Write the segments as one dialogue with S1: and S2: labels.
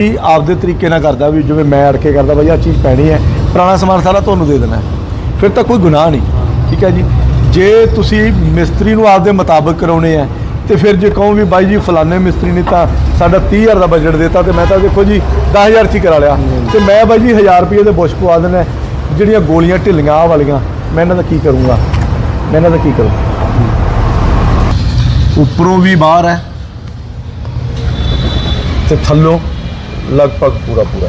S1: ਵੀ ਆਪਦੇ ਤਰੀਕੇ ਨਾਲ ਕਰਦਾ ਵੀ ਜਿਵੇਂ ਮੈਂ ਅੜ ਕੇ ਕਰਦਾ, ਬਈ ਆਹ ਚੀਜ਼ ਪੈਣੀ ਹੈ, ਪੁਰਾਣਾ ਸਮਾਨ ਸਾਰਾ ਤੁਹਾਨੂੰ ਦੇ ਦੇਣਾ ਫਿਰ ਤਾਂ ਕੋਈ ਗੁਨਾਹ ਨਹੀਂ, ਠੀਕ ਹੈ ਜੀ। ਜੇ ਤੁਸੀਂ ਮਿਸਤਰੀ ਨੂੰ ਆਪਦੇ ਮੁਤਾਬਕ ਕਰਾਉਣੇ ਆ ਤੇ ਫਿਰ ਜੇ ਕਹੋ ਵੀ ਬਾਈ ਜੀ ਫਲਾਣੇ ਮਿਸਤਰੀ ਨੇ ਤਾਂ ਸਾਡਾ 30000 ਦਾ ਬਜਟ ਦਿੱਤਾ ਤੇ ਮੈਂ ਤਾਂ ਦੇਖੋ ਜੀ 10000 ਚ ਹੀ ਕਰਾ ਲਿਆ। ਤੇ ਮੈਂ ਬਾਈ ਜੀ 1000 ਰੁਪਏ ਦੇ ਬੁਸ਼ ਪਵਾ ਦੇਣਾ ਜਿਹੜੀਆਂ ਗੋਲੀਆਂ ਢਿੱਲੀਆਂ ਆਹ ਵਾਲੀਆਂ, ਮੈਂ ਇਹਨਾਂ ਦਾ ਕੀ ਕਰੂੰਗਾ? ਮੈਂ ਇਹਨਾਂ ਦਾ ਕੀ ਕਰੂੰ? ਉੱਪਰੋਂ ਵੀ ਬਾਹਰ ਹੈ, ਤੇ ਥੱਲੋਂ ਲਗਭਗ ਪੂਰਾ ਪੂਰਾ।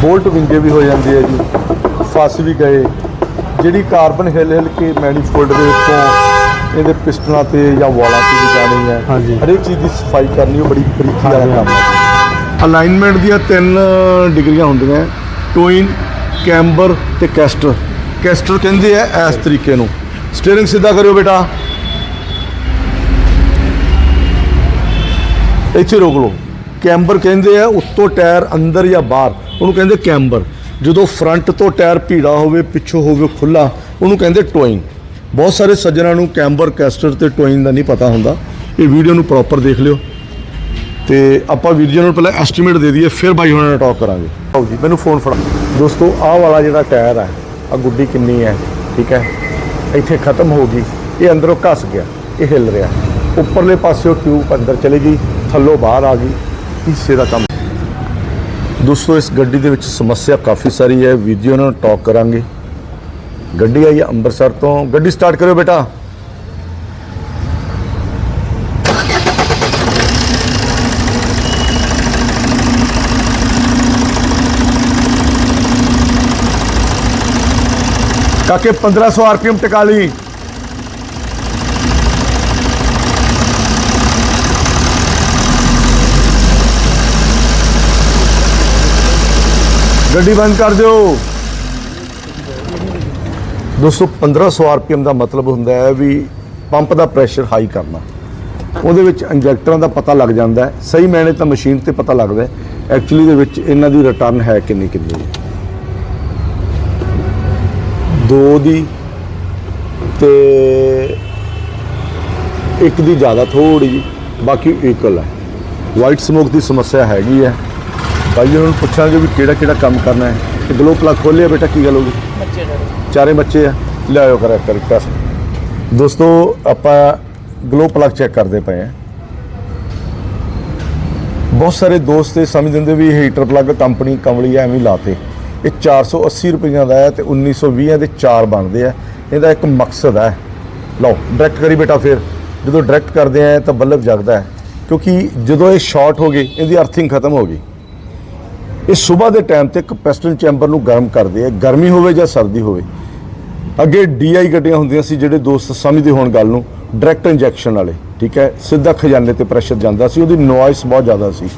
S1: ਬੋਲਟ ਵਿੰਗੇ ਵੀ ਹੋ ਜਾਂਦੇ ਆ ਜੀ ਫਸ ਵੀ ਗਏ। ਜਿਹੜੀ ਕਾਰਬਨ ਹਿੱਲ ਹਿੱਲ ਕੇ ਮੈਨੀਫੋਲਡ ਦੇ ਉੱਤੋਂ ਇਹਦੇ ਪਿਸਟਨਾਂ ਤੇ ਜਾਂ ਵਾਲਾਂ ਤੇ ਵੀ ਜਾਣੀ ਹੈ। ਹਰੇਕ ਚੀਜ਼ ਦੀ ਸਫ਼ਾਈ ਕਰਨੀ ਉਹ ਬੜੀ ਬਰੀਕੀ ਵਾਲਾ ਕੰਮ ਹੈ ਅਲਾਈਨਮੈਂਟ ਦੀਆਂ ਤਿੰਨ ਡਿਗਰੀਆਂ ਹੁੰਦੀਆਂ ਟੋਇਨ ਕੈਂਬਰ ਤੇ ਕੈਸਟਰ। ਕੈਸਟਰ ਕਹਿੰਦੇ ਆ ਇਸ ਤਰੀਕੇ ਨੂੰ। ਸਟੀਅਰਿੰਗ ਸਿੱਧਾ ਕਰਿਓ ਬੇਟਾ। ਇੱਥੇ ਰੋਕ ਲਓ। ਕੈਂਬਰ ਕਹਿੰਦੇ ਆ, ਉੱਤੋਂ ਟਾਇਰ ਅੰਦਰ ਜਾਂ ਬਾਹਰ। ਉਹਨੂੰ ਕਹਿੰਦੇ ਕੈਂਬਰ। ਜਦੋਂ ਫਰੰਟ ਤੋਂ ਟਾਇਰ ਭੀੜਾ ਹੋਵੇ, ਪਿੱਛੋਂ ਹੋਵੇ ਖੁੱਲਾ ਉਹਨੂੰ ਕਹਿੰਦੇ ਟੋਇੰਗ। ਬਹੁਤ ਸਾਰੇ ਸੱਜਣਾਂ ਨੂੰ ਕੈਂਬਰ, ਕੈਸਟਰ ਤੇ ਟੋਇੰਗ ਦਾ ਨਹੀਂ ਪਤਾ ਹੁੰਦਾ। ਇਹ ਵੀਡੀਓ ਨੂੰ ਪ੍ਰੋਪਰ ਦੇਖ ਲਿਓ। ਤੇ ਆਪਾਂ ਵੀਡੀਓ ਨੂੰ ਪਹਿਲਾਂ ਐਸਟੀਮੇਟ ਦੇ ਦਈਏ, ਫਿਰ ਬਾਈ ਹੁਣਾਂ ਨਾਲ ਟਾਕ ਕਰਾਂਗੇ। ਆਓ ਜੀ, ਮੈਨੂੰ ਫੋਨ ਫੜਾ। ਦੋਸਤੋ, ਆਹ ਵਾਲਾ ਜਿਹੜਾ ਟਾਇਰ ਹੈ ਆ ਗੁੱਡੀ ਕਿੰਨੀ ਹੈ, ਠੀਕ ਹੈ? ਇੱਥੇ ਖਤਮ ਹੋ ਗਈ। ਇਹ ਅੰਦਰੋਂ ਘਸ ਗਿਆ, ਇਹ ਹਿੱਲ ਰਿਹਾ। ਉੱਪਰਲੇ ਪਾਸਿਓ ਟਿਊਬ ਅੰਦਰ ਚਲੇ ਗਈ, ਥੱਲੋਂ ਬਾਹਰ ਆ ਗਈ। ਹਿੱਸੇ ਦਾ ਕੰਮ। ਦੋਸਤੋ, ਇਸ ਗੱਡੀ ਦੇ ਵਿੱਚ ਸਮੱਸਿਆ ਕਾਫੀ ਸਾਰੀ ਹੈ। ਵੀਡੀਓ ਨਾਲ ਟਾਕ ਕਰਾਂਗੇ। ਗੱਡੀ ਆਈ ਹੈ ਅੰਮ੍ਰਿਤਸਰ ਤੋਂ। ਗੱਡੀ ਸਟਾਰਟ ਕਰਿਓ ਬੇਟਾ। ਕਾਕੇ 1500 ਆਰਪੀਐਮ ਟਿਕਾ ਲਈ। ਗੱਡੀ ਬੰਦ ਕਰ ਦਿਓ। ਦੋਸਤੋ 1500 ਆਰਪੀਐਮ ਦਾ ਮਤਲਬ ਹੁੰਦਾ ਹੈ ਵੀ ਪੰਪ ਦਾ ਪ੍ਰੈਸ਼ਰ ਹਾਈ ਕਰਨਾ। ਉਹਦੇ ਵਿੱਚ ਇੰਜੈਕਟਰਾਂ ਦਾ ਪਤਾ ਲੱਗ ਜਾਂਦਾ ਸਹੀ ਮੈਨੇ ਤਾਂ ਮਸ਼ੀਨ ਤੇ ਪਤਾ ਲੱਗਦਾ ਹੈ। ਐਕਚੁਅਲੀ ਦੇ ਵਿੱਚ ਇਹਨਾਂ ਦੀ ਰਿਟਰਨ ਹੈ ਕਿੰਨੀ ਕਿੰਨੀ। ਦੋ ਦੀ ਤੇ ਇੱਕ ਦੀ ਜ਼ਿਆਦਾ ਥੋੜੀ ਜੀ ਬਾਕੀ ਇਕੁਅਲ ਹੈ। ਵਾਈਟ ਸਮੋਕ ਦੀ ਸਮੱਸਿਆ ਹੈਗੀ ਹੈ। ਭਾਈ ਜੀ ਉਹਨਾਂ ਨੂੰ ਪੁੱਛਾਂਗੇ ਵੀ ਕਿਹੜਾ ਕਿਹੜਾ ਕੰਮ ਕਰਨਾ ਹੈ। ਤੇ ਗਲੋ ਪਲੱਗ ਖੋਲਿਆ ਬੇਟਾ ਕੀ ਗੱਲ ਹੋ ਗਈ? ਚਾਰੇ ਬੱਚੇ ਆ। ਲਿਆਇਓ ਕਰਿਆ ਕਰ ਕਸ ਦੋਸਤੋ ਆਪਾਂ ਗਲੋ ਪਲੱਗ ਚੈੱਕ ਕਰਦੇ ਪਏ ਆ। ਬਹੁਤ ਸਾਰੇ ਦੋਸਤ ਇਹ ਸਮਝ ਦਿੰਦੇ ਵੀ ਹੀਟਰ ਪਲੱਗ ਕੰਪਨੀ ਕਮਲੀ ਐ ਐਵੇਂ ਲਾਤੇ। ਇਹ 480 ਰੁਪਈਆਂ ਦਾ ਹੈ ਤੇ 1920 ਦੇ ਚਾਰ ਬਣਦੇ ਆ। ਇਹਦਾ ਇੱਕ ਮਕਸਦ ਹੈ। ਲਓ ਡਾਇਰੈਕਟ ਕਰੀ ਬੇਟਾ ਫਿਰ। ਜਦੋਂ ਡਾਇਰੈਕਟ ਕਰਦੇ ਆ ਤਾਂ ਬੱਲਬ ਜਗਦਾ ਹੈ। ਕਿਉਂਕਿ ਜਦੋਂ ਇਹ ਸ਼ਾਰਟ ਹੋ ਗਈ ਇਹਦੀ ਅਰਥਿੰਗ ਖਤਮ ਹੋ ਗਈ। ਇਹ ਸਵੇਰ ਦੇ ਟਾਈਮ ਤੇ ਕਪੈਸਿਟਰ ਚੈਂਬਰ ਨੂੰ ਗਰਮ ਕਰਦੇ ਆ। ਗਰਮੀ ਹੋਵੇ ਜਾਂ ਸਰਦੀ ਹੋਵੇ। ਅੱਗੇ ਡੀਆਈ ਗੱਡੀਆਂ ਹੁੰਦੀਆਂ ਸੀ, ਜਿਹੜੇ ਦੋਸਤ ਸਮਝਦੇ ਹੋਣ ਗੱਲ ਨੂੰ ਡਾਇਰੈਕਟ ਇੰਜੈਕਸ਼ਨ ਵਾਲੇ, ਠੀਕ ਹੈ? ਸਿੱਧਾ ਖਜ਼ਾਨੇ ਤੇ ਪ੍ਰੈਸ਼ਰ ਜਾਂਦਾ ਸੀ, ਉਹਦੀ ਨੋਇਸ ਬਹੁਤ ਜ਼ਿਆਦਾ ਸੀ।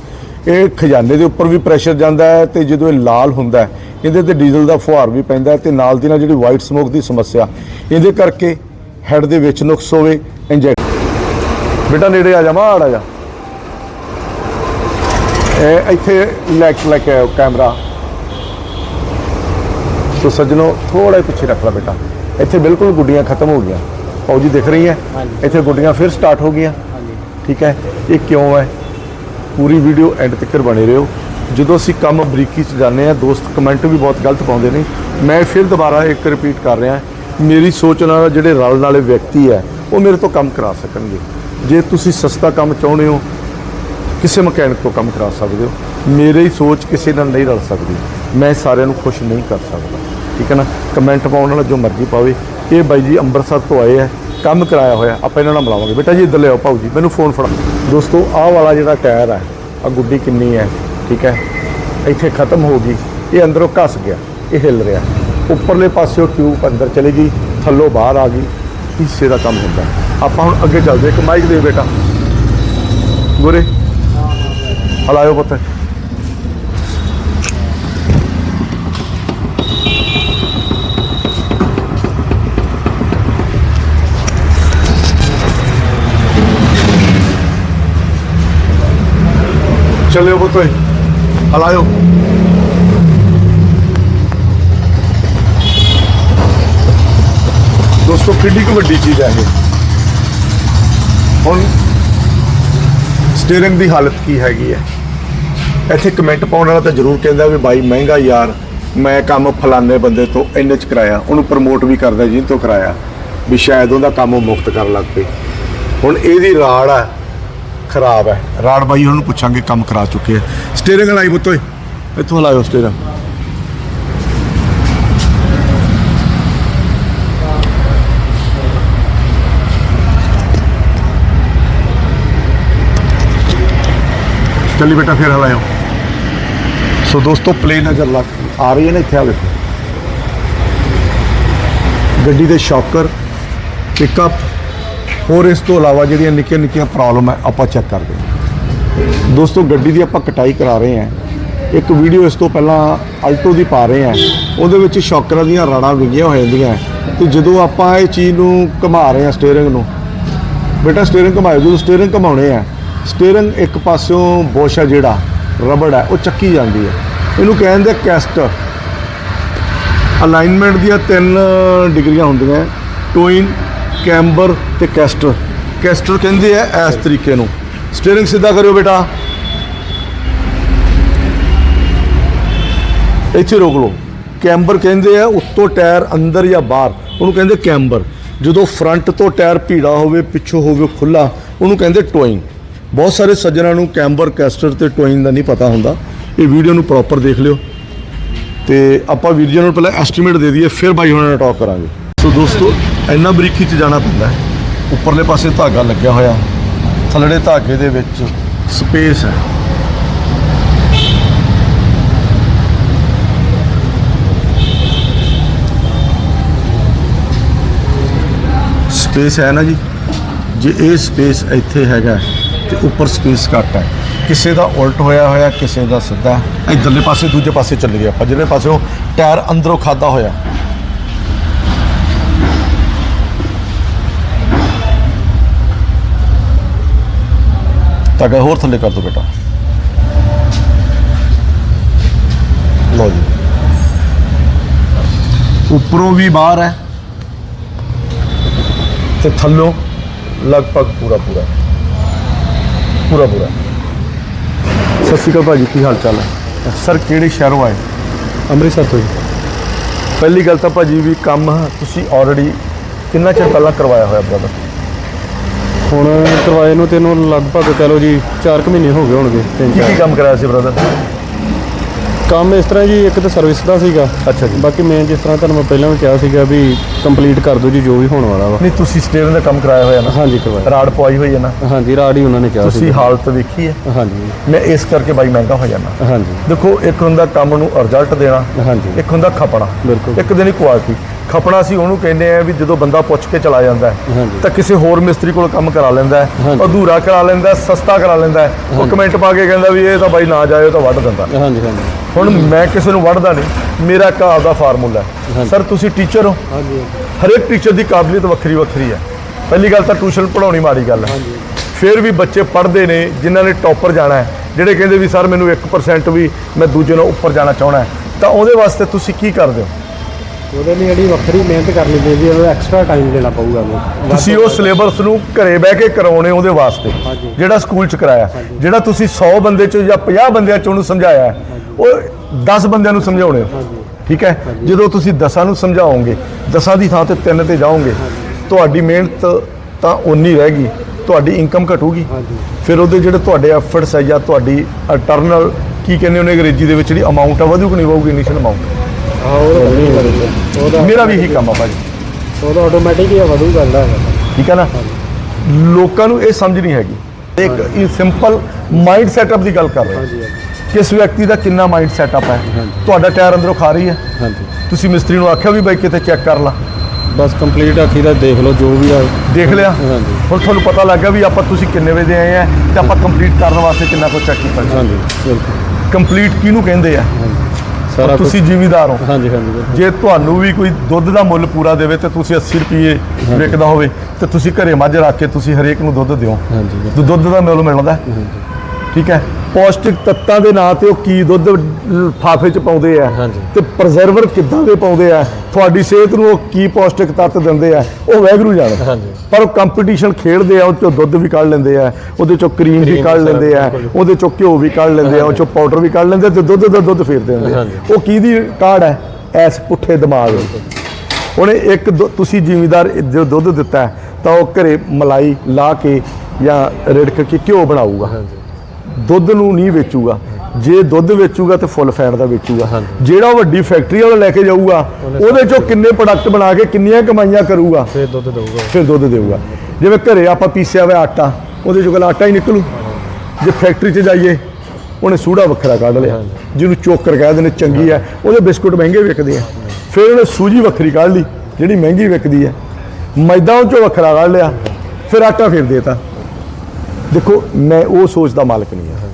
S1: ਇਹ ਖਜ਼ਾਨੇ ਦੇ ਉੱਪਰ ਵੀ ਪ੍ਰੈਸ਼ਰ ਜਾਂਦਾ ਹੈ ਤੇ ਜਦੋਂ ਇਹ ਲਾਲ ਹੁੰਦਾ ਹੈ, ਇਹਦੇ ਤੇ ਡੀਜ਼ਲ ਦਾ ਫੁਹਾਰ ਵੀ ਪੈਂਦਾ ਹੈ ਤੇ ਨਾਲ ਦੀ ਨਾਲ ਜਿਹੜੀ ਵਾਈਟ ਸਮੋਕ ਦੀ ਸਮੱਸਿਆ, ਇਹਦੇ ਕਰਕੇ ਹੈਡ ਦੇ ਵਿੱਚ ਨੁਕਸ ਹੋਵੇ ਇੰਜੈਕਟ ਬੇਟਾ ਨੇੜੇ ਆ ਜਾ, ਮਾੜ ਆ ਜਾ। ਇਹ ਇੱਥੇ ਲੈ ਕੇ ਲੈ ਕੇ ਆਓ ਕੈਮਰਾ ਸੋ ਸੱਜਣੋ ਥੋੜਾ ਪਿੱਛੇ ਰੱਖ ਲੈ ਬੇਟਾ। ਇੱਥੇ ਬਿਲਕੁਲ ਗੁੱਡੀਆਂ ਖਤਮ ਹੋ ਗਈਆਂ। ਫੌਜੀ ਦਿਖ ਰਹੀ ਹੈ ਇੱਥੇ ਗੁੱਡੀਆਂ ਫਿਰ ਸਟਾਰਟ ਹੋ ਗਈਆਂ। ਠੀਕ ਹੈ? ਇਹ ਕਿਉਂ ਹੈ? ਪੂਰੀ ਵੀਡੀਓ ਐਂਡ ਤੱਕ ਬਣੇ ਰਹੋ। ਜਦੋਂ ਅਸੀਂ ਕੰਮ ਬਰੀਕੀ ਚ ਜਾਂਦੇ ਆ ਦੋਸਤ ਕਮੈਂਟ ਵੀ ਬਹੁਤ ਗਲਤ ਪਾਉਂਦੇ ਨੇ। ਮੈਂ ਫਿਰ ਦੁਬਾਰਾ ਇੱਕ ਰਿਪੀਟ ਕਰ ਰਿਹਾ। ਮੇਰੀ ਸੋਚ ਨਾਲ ਜਿਹੜੇ ਰਲਣ ਵਾਲੇ ਵਿਅਕਤੀ ਹੈ ਉਹ ਮੇਰੇ ਤੋਂ ਕੰਮ ਕਰਾ ਸਕਣਗੇ। ਜੇ ਤੁਸੀਂ ਸਸਤਾ ਕੰਮ ਚਾਹੁੰਦੇ ਹੋ ਕਿਸੇ ਮਕੈਨਿਕ ਤੋਂ ਕੰਮ ਕਰਾ ਸਕਦੇ ਹੋ। ਮੇਰੀ ਸੋਚ ਕਿਸੇ ਨਾਲ ਨਹੀਂ ਰਲ ਸਕਦੀ। ਮੈਂ ਸਾਰਿਆਂ ਨੂੰ ਖੁਸ਼ ਨਹੀਂ ਕਰ ਸਕਦਾ। ਠੀਕ ਹੈ ਨਾ? ਕਮੈਂਟ ਪਾਉਣ ਵਾਲਾ ਜੋ ਮਰਜ਼ੀ ਪਾਵੇ। ਇਹ ਬਾਈ ਜੀ ਅੰਮ੍ਰਿਤਸਰ ਤੋਂ ਆਏ ਆ। ਕੰਮ ਕਰਾਇਆ ਹੋਇਆ। ਆਪਾਂ ਇਹਨਾਂ ਨਾਲ ਮਿਲਾਵਾਂਗੇ। ਬੇਟਾ ਜੀ, ਇੱਧਰ ਲਿਆਓ ਭਾਊ ਜੀ। ਮੈਨੂੰ ਫੋਨ ਫੜਾ। ਦੋਸਤੋ, ਆਹ ਵਾਲਾ ਜਿਹੜਾ ਟਾਇਰ ਹੈ ਆ ਗੁੱਡੀ ਕਿੰਨੀ ਹੈ। ਠੀਕ ਹੈ? ਇੱਥੇ ਖਤਮ ਹੋ ਗਈ। ਇਹ ਅੰਦਰੋਂ ਘਸ ਗਿਆ। ਇਹ ਹਿੱਲ ਰਿਹਾ। ਉੱਪਰਲੇ ਪਾਸਿਓ ਟਿਊਬ ਅੰਦਰ ਚਲੇ ਗਈ। ਥੱਲੋਂ ਬਾਹਰ ਆ ਗਈ। ਹਿੱਸੇ ਦਾ ਕੰਮ ਹੁੰਦਾ। ਆਪਾਂ ਹੁਣ ਅੱਗੇ ਚੱਲਦੇ ਇੱਕ ਮਾਈਕ ਦੇ ਬੇਟਾ। ਗੁਰੇ। ਹਲਾਇਓ ਪੁੱਤ ਚੱਲਿਓ ਪੁੱਤ ਓਏ ਹਲਾਇਓ ਦੋਸਤੋ ਕਿੰਨੀ ਕੁ ਵੱਡੀ ਚੀਜ਼ ਹੈ ਇਹ ਹੁਣ ਸਟੀਅਰਿੰਗ ਦੀ ਹਾਲਤ ਕੀ ਹੈਗੀ ਹੈ? ਇੱਥੇ ਕਮੈਂਟ ਪਾਉਣ ਵਾਲਾ ਤਾਂ ਜ਼ਰੂਰ ਕਹਿੰਦਾ ਵੀ ਬਾਈ ਮਹਿੰਗਾ ਯਾਰ, ਮੈਂ ਕੰਮ ਫਲਾਣੇ ਬੰਦੇ ਤੋਂ ਇੰਨੇ ਚ ਕਰਾਇਆ, ਉਹਨੂੰ ਪ੍ਰਮੋਟ ਵੀ ਕਰਦਾ ਜਿਹ ਤੋਂ ਕਰਾਇਆ, ਵੀ ਸ਼ਾਇਦ ਉਹਦਾ ਕੰਮ ਉਹ ਮੁਕਤ ਕਰਨ ਲੱਗ ਪਈ ਹੁਣ ਇਹਦੀ ਰਾੜ ਆ, ਖਰਾਬ ਹੈ। ਰਾੜ ਬਾਈ, ਉਹਨੂੰ ਪੁੱਛਾਂਗੇ ਕੰਮ ਕਰਾ ਚੁੱਕੇ ਆ। ਸਟੀਅਰਿੰਗ ਲਾਈ ਬੁੱਤੋਏ ਇੱਥੋਂ ਲਾਇਓ ਸਟੀਅਰਿੰਗ ਚੱਲੀ ਬੇਟਾ, ਫੇਰ ਹਲਾਇਓ ਸੋ ਦੋਸਤੋ ਪਲੇਨ ਅਗਰ ਲੱਗ ਆ ਰਹੀ ਹੈ ਨਾ ਇੱਥੇ ਆ ਵੇਖੋ ਗੱਡੀ ਦੇ ਸ਼ੌਕਰ ਪਿਕਅਪ ਹੋਰ ਇਸ ਤੋਂ ਇਲਾਵਾ ਜਿਹੜੀਆਂ ਨਿੱਕੀਆਂ ਨਿੱਕੀਆਂ ਪ੍ਰੋਬਲਮ ਹੈ, ਆਪਾਂ ਚੈੱਕ ਕਰਦੇ ਹਾਂ। ਦੋਸਤੋ, ਗੱਡੀ ਦੀ ਆਪਾਂ ਕਟਾਈ ਕਰਾ ਰਹੇ ਹਾਂ। ਇੱਕ ਵੀਡੀਓ ਇਸ ਤੋਂ ਪਹਿਲਾਂ ਅਲਟੋ ਦੀ ਪਾ ਰਹੇ ਹਾਂ। ਉਹਦੇ ਵਿੱਚ ਸ਼ੌਕਰਾਂ ਦੀਆਂ ਰਾੜਾਂ ਵਿਗੀਆਂ ਹੋ ਜਾਂਦੀਆਂ ਤੇ ਜਦੋਂ ਆਪਾਂ ਇਹ ਚੀਜ਼ ਨੂੰ ਘੁਮਾ ਰਹੇ ਹਾਂ ਸਟੀਅਰਿੰਗ ਨੂੰ, ਬੇਟਾ ਸਟੀਅਰਿੰਗ ਘੁਮਾਇਓ। ਜਦੋਂ ਸਟੀਅਰਿੰਗ ਘੁਮਾਉਣੇ ਆ ਸਟੀਅਰਿੰਗ ਇੱਕ ਪਾਸਿਓਂ ਬੋਸ਼ ਆ ਜਿਹੜਾ, ਰਬੜ ਹੈ, ਉਹ ਚੱਕੀ ਜਾਂਦੀ ਹੈ। ਇਹਨੂੰ ਕਹਿੰਦੇ ਕੈਸਟਰ ਅਲਾਈਨਮੈਂਟ ਦੀਆਂ ਤਿੰਨ ਡਿਗਰੀਆਂ ਹੁੰਦੀਆਂ ਟੋਇਨ, ਕੈਂਬਰ ਤੇ ਕੈਸਟਰ। ਕੈਸਟਰ ਕਹਿੰਦੇ ਆ ਇਸ ਤਰੀਕੇ ਨੂੰ। ਸਟੀਅਰਿੰਗ ਸਿੱਧਾ ਕਰਿਓ ਬੇਟਾ। ਇੱਥੇ ਰੋਕ ਲਓ। ਕੈਂਬਰ ਕਹਿੰਦੇ ਆ ਉੱਤੋਂ ਟਾਇਰ ਅੰਦਰ ਜਾਂ ਬਾਹਰ। ਉਹਨੂੰ ਕਹਿੰਦੇ ਕੈਂਬਰ। ਜਦੋਂ ਫਰੰਟ ਤੋਂ ਟਾਇਰ ਭੀੜਾ ਹੋਵੇ, ਪਿੱਛੋਂ ਹੋਵੇ ਖੁੱਲਾ ਉਹਨੂੰ ਕਹਿੰਦੇ ਟੋਇੰਗ ਬਹੁਤ ਸਾਰੇ ਸੱਜਣਾਂ ਨੂੰ ਕੈਂਬਰ ਕੈਸਟਰ ਤੇ ਟੋਇਨ ਦਾ ਨਹੀਂ ਪਤਾ ਹੁੰਦਾ। ਇਹ ਵੀਡੀਓ ਨੂੰ ਪ੍ਰੋਪਰ ਦੇਖ ਲਿਓ। ਤੇ ਆਪਾਂ ਵੀਰ ਜੀ ਨੂੰ ਪਹਿਲਾਂ ਐਸਟੀਮੇਟ ਦੇ ਦਈਏ, ਫਿਰ ਬਾਈ ਹੁਣਾਂ ਨਾਲ ਟਾਕ ਕਰਾਂਗੇ। ਸੋ ਦੋਸਤੋ, ਇੰਨਾ ਬਰੀਕੀ ਚ ਜਾਣਾ ਪੈਂਦਾ ਹੈ। ਉੱਪਰਲੇ ਪਾਸੇ ਧਾਗਾ ਲੱਗਿਆ ਹੋਇਆ। ਥੱਲੜੇ ਧਾਗੇ ਦੇ ਵਿੱਚ ਸਪੇਸ ਹੈ। ਸਪੇਸ ਹੈ ਨਾ ਜੀ? ਜੇ ਇਹ ਸਪੇਸ ਇੱਥੇ ਹੈਗਾ ਤੇ ਉੱਪਰ ਸਪੇਸ ਘੱਟ ਹੈ। ਕਿਸੇ ਦਾ ਉਲਟ ਹੋਇਆ ਹੋਇਆ, ਕਿਸੇ ਦਾ ਸਿੱਧਾ। ਇਧਰਲੇ ਪਾਸੇ, ਦੂਜੇ ਪਾਸੇ ਚੱਲ ਗਏ ਆਪਾਂ। ਜਿਹੜੇ ਪਾਸੇ ਟਾਇਰ ਅੰਦਰੋਂ ਖਾਦਾ ਹੋਇਆ। ਤਾਂ ਹੋਰ ਥੱਲੇ ਕਰ ਦੋ ਬੇਟਾ। ਲਓ ਜੀ। ਉੱਪਰੋਂ ਵੀ ਬਾਹਰ ਹੈ। ਤੇ ਥੱਲੋਂ ਲਗਭਗ ਪੂਰਾ ਪੂਰਾ ਪੂਰਾ ਪੂਰਾ। ਸਤਿ ਸ਼੍ਰੀ ਅਕਾਲ ਭਾਜੀ ਕੀ ਹਾਲ ਚਾਲ ਹੈ? ਸਰ ਕਿਹੜੇ ਸ਼ਹਿਰੋਂ ਆਏ?
S2: ਅੰਮ੍ਰਿਤਸਰ ਤੋਂ ਜੀ।
S1: ਪਹਿਲੀ ਗੱਲ ਤਾਂ ਭਾਜੀ ਵੀ ਕੰਮ ਤੁਸੀਂ ਆਲਰੇਡੀ ਕਿੰਨਾ ਚਿਰ ਪਹਿਲਾਂ ਕਰਵਾਇਆ ਹੋਇਆ ਬ੍ਰਦਰ
S2: ਹੁਣ ਕਰਵਾਏ ਨੂੰ ਤੈਨੂੰ ਲਗਭਗ ਕਹ ਲਓ ਜੀ 4 ਕੁ ਮਹੀਨੇ ਹੋ ਗਏ ਹੋਣਗੇ ਤਿੰਨ
S1: ਕੀ ਕੰਮ ਕਰਾਇਆ ਸੀ ਬ੍ਰਦਰ
S2: ਕੰਮ ਇਸ ਤਰ੍ਹਾਂ ਜੀ ਇੱਕ ਤਾਂ ਸਰਵਿਸ ਦਾ ਸੀਗਾ।
S1: ਅੱਛਾ ਜੀ।
S2: ਬਾਕੀ ਮੈਂ ਜਿਸ ਤਰ੍ਹਾਂ ਤੁਹਾਨੂੰ ਮੈਂ ਪਹਿਲਾਂ ਵੀ ਕਿਹਾ ਸੀਗਾ ਵੀ ਕੰਪਲੀਟ ਕਰ ਦਿਓ ਜੀ ਜੋ ਵੀ ਹੋਣ ਵਾਲਾ ਵਾ।
S1: ਨਹੀਂ ਤੁਸੀਂ ਸਟੇਅਰਿੰਗ ਦਾ ਕੰਮ ਕਰਾਇਆ ਹੋਇਆ ਨਾ?
S2: ਹਾਂਜੀ ਕਰਵਾਇਆ।
S1: ਰਾੜ ਪਵਾਈ ਹੋਈ ਹੈ ਨਾ?
S2: ਹਾਂਜੀ ਰਾਡ ਹੀ ਉਹਨਾਂ ਨੇ ਕਿਹਾ
S1: ਤੁਸੀਂ ਹਾਲਤ ਵੇਖੀ ਹੈ?
S2: ਹਾਂਜੀ।
S1: ਮੈਂ ਇਸ ਕਰਕੇ ਬਾਈ ਮਹਿੰਗਾ ਹੋ ਜਾਣਾ
S2: ਹਾਂਜੀ।
S1: ਦੇਖੋ ਇੱਕ ਹੁੰਦਾ ਕੰਮ ਨੂੰ ਰਿਜ਼ਲਟ ਦੇਣਾ
S2: ਹਾਂਜੀ।
S1: ਇੱਕ ਹੁੰਦਾ ਖਪਣਾ।
S2: ਬਿਲਕੁਲ।
S1: ਇੱਕ ਦਿਨ ਕੁਆਲਿਟੀ ਖਪਣਾ ਸੀ ਉਹਨੂੰ ਕਹਿੰਦੇ ਆ ਵੀ ਜਦੋਂ ਬੰਦਾ ਪੁੱਛ ਕੇ ਚਲਾ ਜਾਂਦਾ ਹੈ। ਤਾਂ ਕਿਸੇ ਹੋਰ ਮਿਸਤਰੀ ਕੋਲ ਕੰਮ ਕਰਾ ਲੈਂਦਾ ਹੈ। ਅਧੂਰਾ ਕਰਾ ਲੈਂਦਾ ਹੈ, ਸਸਤਾ ਕਰਾ ਲੈਂਦਾ ਹੈ। ਉਹ ਕਮੈਂਟ ਪਾ ਕੇ ਕਹਿੰਦਾ ਵੀ ਇਹ ਤਾਂ ਬਾਈ ਨਾ ਜਾਇਓ ਤਾਂ ਵੱਢ ਦਿੰਦਾ।
S2: ਹਾਂਜੀ ਹਾਂਜੀ।
S1: ਹੁਣ ਮੈਂ ਕਿਸੇ ਨੂੰ ਵੱਢਦਾ ਨਹੀਂ ਮੇਰਾ ਇੱਕ ਆਪਦਾ ਫਾਰਮੂਲਾ ਹੈ। ਸਰ ਤੁਸੀਂ ਟੀਚਰ ਹੋ।
S2: ਹਾਂਜੀ।
S1: ਹਰੇਕ ਟੀਚਰ ਦੀ ਕਾਬਲੀਅਤ ਵੱਖਰੀ ਵੱਖਰੀ ਹੈ। ਪਹਿਲੀ ਗੱਲ ਤਾਂ ਟਿਊਸ਼ਨ ਪੜਾਉਣੀ ਮਾੜੀ ਗੱਲ ਹੈ। ਫਿਰ ਵੀ ਬੱਚੇ ਪੜ੍ਹਦੇ ਨੇ ਜਿਨ੍ਹਾਂ ਨੇ ਟੌਪਰ ਜਾਣਾ ਹੈ। ਜਿਹੜੇ ਕਹਿੰਦੇ ਵੀ ਸਰ ਮੈਨੂੰ 1% ਵੀ ਮੈਂ ਦੂਜੇ ਨਾਲੋਂ ਉੱਪਰ ਜਾਣਾ ਚਾਹਣਾ ਹੈ। ਤਾਂ ਉਹਦੇ ਵਾਸਤੇ ਤੁਸੀਂ ਕੀ ਕਰਦੇ ਹੋ?
S2: ਉਹਦੇ ਲਈ ਜਿਹੜੀ ਵੱਖਰੀ ਮਿਹਨਤ ਕਰਨੀ ਪੈਂਦੀ ਹੈ ਉਹ ਐਕਸਟਰਾ ਟਾਈਮ ਦੇਣਾ ਪਊਗਾ ਉਹਨੂੰ।
S1: ਤੁਸੀਂ ਉਹ ਸਿਲੇਬਸ ਨੂੰ ਘਰੇ ਬਹਿ ਕੇ ਕਰਾਉਣੇ ਉਹਦੇ ਵਾਸਤੇ। ਜਿਹੜਾ ਸਕੂਲ ਚ ਕਰਾਇਆ। ਜਿਹੜਾ ਤੁਸੀਂ 100 ਬੰਦੇ ਚ ਜਾਂ 50 ਬੰਦਿਆਂ ਚ ਉਹਨੂੰ ਸਮਝਾਇਆ ਉਹ 10 ਬੰਦਿਆਂ ਨੂੰ ਸਮਝਾਉਣੇ ਠੀਕ ਹੈ? ਜਦੋਂ ਤੁਸੀਂ 10 ਨੂੰ ਸਮਝਾਓਗੇ 10 ਦੀ ਥਾਂ ਤੇ 3 ਤੇ ਜਾਓਗੇ ਤੁਹਾਡੀ ਮਿਹਨਤ ਤਾਂ ਓਨੀ ਰਹਿ ਗਈ ਤੁਹਾਡੀ ਇਨਕਮ ਘਟੂਗੀ। ਫਿਰ ਉਹਦੇ ਜਿਹੜੇ ਤੁਹਾਡੇ ਐਫਰਟਸ ਹੈ ਜਾਂ ਤੁਹਾਡੀ ਅਟਰਨਲ ਕੀ ਕਹਿੰਦੇ ਉਹਨੇ ਅੰਗਰੇਜ਼ੀ ਦੇ ਵਿੱਚ ਜਿਹੜੀ ਅਮਾਉਂਟ ਆ ਵਧੂ ਕਿ ਨਹੀਂ ਵਧੂਗੀ ਇਨੀਸ਼ੀਅਲ ਅਮਾਉਂਟ ਮੇਰਾ ਵੀ ਇਹੀ ਕੰਮ ਆ ਭਾਜੀ।
S2: ਉਹਦਾ ਆਟੋਮੈਟਿਕ ਹੀ ਵਧੂ ਕਰਦਾ ਹੈ
S1: ਠੀਕ ਹੈ ਨਾ? ਲੋਕਾਂ ਨੂੰ ਇਹ ਸਮਝ ਨਹੀਂ ਹੈਗੀ। ਇੱਕ ਇਹ ਸਿੰਪਲ ਮਾਈਂਡ ਸੈਟਅਪ ਦੀ ਗੱਲ ਕਰ ਰਹੇ। ਹਾਂ ਕਿਸ ਵਿਅਕਤੀ ਦਾ ਕਿੰਨਾ ਮਾਈਂਡ ਸੈਟਅਪ ਹੈ? ਤੁਹਾਡਾ ਟਾਇਰ ਅੰਦਰੋਂ ਖਾ ਰਹੀ ਹੈ?
S2: ਹਾਂਜੀ।
S1: ਤੁਸੀਂ ਮਿਸਤਰੀ ਨੂੰ ਆਖਿਆ ਵੀ ਬਾਈ ਕਿਤੇ ਚੈੱਕ ਕਰ ਲਾ।
S2: ਬਸ ਕੰਪਲੀਟ ਆਖੀ ਦਾ ਦੇਖ ਲਓ ਜੋ ਵੀ ਆ।
S1: ਦੇਖ ਲਿਆ?
S2: ਹਾਂਜੀ।
S1: ਹੁਣ ਤੁਹਾਨੂੰ ਪਤਾ ਲੱਗ ਗਿਆ ਵੀ ਆਪਾਂ ਤੁਸੀਂ ਕਿੰਨੇ ਵਜੇ ਦੇ ਆਏ ਆ ਤੇ ਆਪਾਂ ਕੰਪਲੀਟ ਕਰਨ ਵਾਸਤੇ ਕਿੰਨਾ ਕੁ ਚੈੱਕ ਕੀਤਾ
S2: ਹਾਂਜੀ ਬਿਲਕੁਲ।
S1: ਕੰਪਲੀਟ ਕਿਹਨੂੰ ਕਹਿੰਦੇ ਆ?
S2: ਸਾਰਾ
S1: ਤੁਸੀਂ ਜ਼ਿਮੀਦਾਰ ਹੋ।
S2: ਹਾਂਜੀ ਹਾਂਜੀ।
S1: ਜੇ ਤੁਹਾਨੂੰ ਵੀ ਕੋਈ ਦੁੱਧ ਦਾ ਮੁੱਲ ਪੂਰਾ ਦੇਵੇ ਤੇ ਤੁਸੀਂ 80 ਰੁਪਏ ਵਿਕਦਾ ਹੋਵੇ ਤੇ ਤੁਸੀਂ ਘਰੇ ਮੱਝ ਰੱਖ ਕੇ ਤੁਸੀਂ ਹਰੇਕ ਨੂੰ ਦੁੱਧ ਦਿਓ।
S2: ਹਾਂਜੀ
S1: ਦੁੱਧ ਦਾ ਮੁੱਲ ਮਿਲਦਾ। ਠੀਕ ਹੈ? ਪੌਸ਼ਟਿਕ ਤੱਤਾਂ ਦੇ ਨਾਂ ਤੇ ਉਹ ਕੀ ਦੁੱਧ ਲਿਫਾਫੇ ਚ ਪਾਉਂਦੇ ਆ। ਤੇ ਪ੍ਰੀਜ਼ਰਵਰ ਕਿੱਦਾਂ ਦੇ ਪਾਉਂਦੇ ਆ ਤੁਹਾਡੀ ਸਿਹਤ ਨੂੰ ਉਹ ਕੀ ਪੌਸ਼ਟਿਕ ਤੱਤ ਦਿੰਦੇ ਆ ਉਹ ਵੈਗਰੂ ਜਾਣਦਾ
S2: ਹਾਂਜੀ।
S1: ਪਰ ਉਹ ਕੰਪੀਟੀਸ਼ਨ ਖੇਡਦੇ ਆ ਉਹ ਚੋਂ ਦੁੱਧ ਵੀ ਕੱਢ ਲੈਂਦੇ ਆ ਉਹਦੇ ਚੋਂ ਕਰੀਮ ਵੀ ਕੱਢ ਲੈਂਦੇ ਆ। ਉਹਦੇ ਚੋਂ ਘਿਓ ਵੀ ਕੱਢ ਲੈਂਦੇ ਆ ਉਹ ਚੋਂ ਪਾਊਡਰ ਵੀ ਕੱਢ ਲੈਂਦੇ ਤੇ ਦੁੱਧ ਦਾ ਦੁੱਧ ਫੇਰਦੇ ਹੁੰਦੇ। ਉਹ ਕਿਹਦੀ ਕਾਢ ਹੈ ਐਸ ਪੁੱਠੇ ਦਿਮਾਗ ਦੀ ਉਹਨੇ ਇੱਕ ਦੁ- ਤੁਸੀਂ ਜ਼ਿਮੀਦਾਰ ਜੋ ਦੁੱਧ ਦਿੱਤਾ ਤਾਂ ਉਹ ਘਰੇ ਮਲਾਈ ਲਾ ਕੇ ਜਾਂ ਰਿੜਕ ਕੇ ਘਿਓ ਬਣਾਊਗਾ
S2: ਹਾਂਜੀ
S1: ਦੁੱਧ ਨੂੰ ਨਹੀਂ ਵੇਚੂਗਾ। ਜੇ ਦੁੱਧ ਵੇਚੂਗਾ ਤੇ ਫੁੱਲ ਫੈਟ ਦਾ ਵੇਚੂਗਾ। ਜਿਹੜਾ ਉਹ ਵੱਡੀ ਫੈਕਟਰੀ ਵਾਲਾ ਲੈ ਕੇ ਜਾਊਗਾ ਉਹਦੇ ਚੋਂ ਕਿੰਨੇ ਪ੍ਰੋਡਕਟ ਬਣਾ ਕੇ ਕਿੰਨੀਆਂ ਕਮਾਈਆਂ ਕਰੂਗਾ?
S2: ਫਿਰ ਦੁੱਧ ਦਊਗਾ।
S1: ਫਿਰ ਦੁੱਧ ਦੇਊਗਾ। ਜਿਵੇਂ ਘਰੇ ਆਪਾਂ ਪੀਸਿਆ ਹੋਇਆ ਆਟਾ ਉਹਦੇ ਚੋਂ ਕੱਲ੍ਹ ਆਟਾ ਹੀ ਨਿਕਲੂ। ਜੇ ਫੈਕਟਰੀ 'ਚ ਜਾਈਏ ਉਹਨੇ ਸੂੜਾ ਵੱਖਰਾ ਕੱਢ ਲਿਆ। ਜਿਹਨੂੰ ਚੋਕਰ ਕਹਿ ਦਿੰਦੇ ਚੰਗੀ ਆ ਉਹਦੇ ਬਿਸਕੁਟ ਮਹਿੰਗੇ ਵਿਕਦੇ ਆ। ਫਿਰ ਉਹਨੇ ਸੂਜੀ ਵੱਖਰੀ ਕੱਢ ਲਈ ਜਿਹੜੀ ਮਹਿੰਗੀ ਵਿਕਦੀ ਆ ਮੈਦਾ ਉਹ ਚੋਂ ਵੱਖਰਾ ਕੱਢ ਲਿਆ। ਫਿਰ ਆਟਾ ਫਿਰ ਦੇਤਾ। ਦੇਖੋ ਮੈਂ ਉਹ ਸੋਚ ਦਾ ਮਾਲਕ ਨਹੀਂ ਹਾਂ।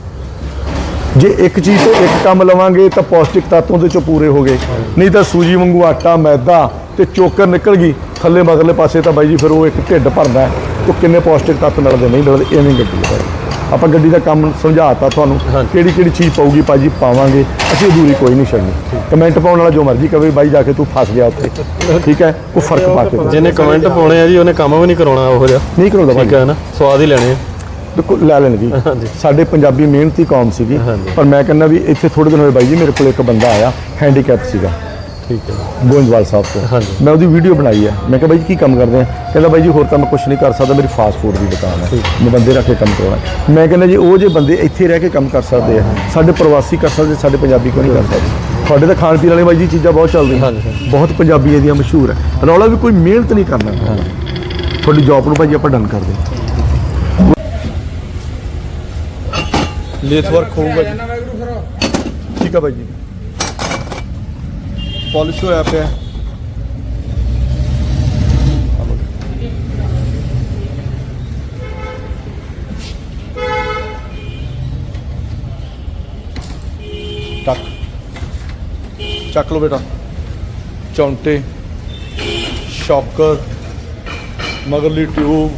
S1: ਜੇ ਇੱਕ ਚੀਜ਼ ਤੋਂ ਇੱਕ ਕੰਮ ਲਵਾਂਗੇ ਤਾਂ ਪੌਸ਼ਟਿਕ ਤੱਤ ਉਹਦੇ ਚੋਂ ਪੂਰੇ ਹੋ ਗਏ। ਨਹੀਂ ਤਾਂ ਸੂਜੀ ਵਾਂਗੂ ਆਟਾ ਮੈਦਾ ਤੇ ਚੋਕਰ ਨਿਕਲ ਗਈ ਥੱਲੇ ਮਗਰਲੇ ਪਾਸੇ ਤਾਂ ਬਾਈ ਜੀ ਫਿਰ ਉਹ ਇੱਕ ਢਿੱਡ ਭਰਦਾ। ਉਹ ਕਿੰਨੇ ਪੌਸ਼ਟਿਕ ਤੱਤ ਮਿਲਦੇ ਨਹੀਂ ਮਿਲਦੇ ਐਵੇਂ ਗੱਡੀ ਹੈ ਆਪਾਂ ਗੱਡੀ ਦਾ ਕੰਮ ਸਮਝਾਤਾ ਤੁਹਾਨੂੰ। ਕਿਹੜੀ ਕਿਹੜੀ ਚੀਜ਼ ਪਊਗੀ ਭਾਜੀ ਪਾਵਾਂਗੇ ਅਸੀਂ ਅਧੂਰੀ ਕੋਈ ਨਹੀਂ ਛੱਡਣੀ। ਕਮੈਂਟ ਪਾਉਣ ਵਾਲਾ ਜੋ ਮਰਜ਼ੀ ਕਵੇ ਬਾਈ ਜਾ ਕੇ ਤੂੰ ਫਸ ਗਿਆ ਉੱਥੇ। ਠੀਕ ਹੈ? ਉਹ ਫ਼ਰਕ ਪਾ ਕੇ
S2: ਜਿਹਨੇ ਕਮੈਂਟ ਪਾਉਣੇ ਆ ਜੀ ਉਹਨੇ ਕੰਮ ਵੀ ਨਹੀਂ ਕਰਾਉਣਾ ਉਹੋ ਜਿਹਾ।
S1: ਨਹੀਂ ਕਰਾਉਂਦਾ
S2: ਠੀਕ ਹੈ ਨਾ? ਸਵਾਦ ਹੀ ਲੈਣੇ ਆ।
S1: ਬਿਲਕੁਲ ਲੈ ਲੈਣਗੇ। ਸਾਡੇ ਪੰਜਾਬੀ ਮਿਹਨਤੀ ਕੌਮ ਸੀਗੀ। ਪਰ ਮੈਂ ਕਹਿੰਦਾ ਵੀ ਇੱਥੇ ਥੋੜੇ ਦਿਨ ਹੋਏ ਬਾਈ ਜੀ ਮੇਰੇ ਕੋਲ ਇੱਕ ਬੰਦਾ ਆਇਆ ਹੈਂਡੀਕੈਪ ਸੀਗਾ।
S2: ਠੀਕ ਹੈ।
S1: ਗੋਇੰਦਵਾਲ ਸਾਹਿਬ ਤੋਂ। ਮੈਂ ਉਹਦੀ ਵੀਡੀਓ ਬਣਾਈ ਹੈ। ਮੈਂ ਕਿਹਾ ਬਾਈ ਜੀ ਕੀ ਕੰਮ ਕਰਦੇ ਆ? ਕਹਿੰਦਾ ਬਾਈ ਜੀ ਹੋਰ ਤਾਂ ਮੈਂ ਕੁਝ ਨਹੀਂ ਕਰ ਸਕਦਾ ਮੇਰੀ ਫਾਸਟ ਫੂਡ ਦੀ ਦੁਕਾਨ ਹੈ। ਮੈਂ ਬੰਦੇ ਰੱਖ ਕੇ ਕੰਮ ਕਰਾਉਣਾ ਮੈਂ ਕਹਿੰਦਾ ਜੀ ਉਹ ਜੇ ਬੰਦੇ ਇੱਥੇ ਰਹਿ ਕੇ ਕੰਮ ਕਰ ਸਕਦੇ ਆ ਸਾਡੇ ਪ੍ਰਵਾਸੀ ਕਰ ਸਕਦੇ ਸਾਡੇ ਪੰਜਾਬੀ ਕਿਉਂ ਨਹੀਂ ਕਰ ਸਕਦੇ? ਤੁਹਾਡੇ ਤਾਂ ਖਾਣ ਪੀਣ ਵਾਲੇ ਬਾਈ ਜੀ ਚੀਜ਼ਾਂ ਬਹੁਤ ਚੱਲਦੀਆਂ। ਬਹੁਤ ਪੰਜਾਬੀਆਂ ਦੀਆਂ ਮਸ਼ਹੂਰ ਹੈ। ਰੌਲਾ ਵੀ ਕੋਈ ਮਿਹਨਤ ਨਹੀਂ ਕਰਨਾ। ਤੁਹਾਡੀ ਜੌਬ ਨੂੰ ਭਾਜੀ ਆਪਾਂ ਡਨ ਕਰਦੇ ਲੇਥ ਵਰਕ ਹੋਊਗਾ ਜੀ। ਠੀਕ ਆ ਬਾਈ ਜੀ। ਪਾਲਿਸ਼ ਹੋਇਆ ਪਿਆ। ਟੱਕ ਚੱਕ ਲਓ ਬੇਟਾ। ਚੌਂਟੇ। ਸ਼ੌਕਰ। ਮਗਰਲੀ ਟਿਊਬ।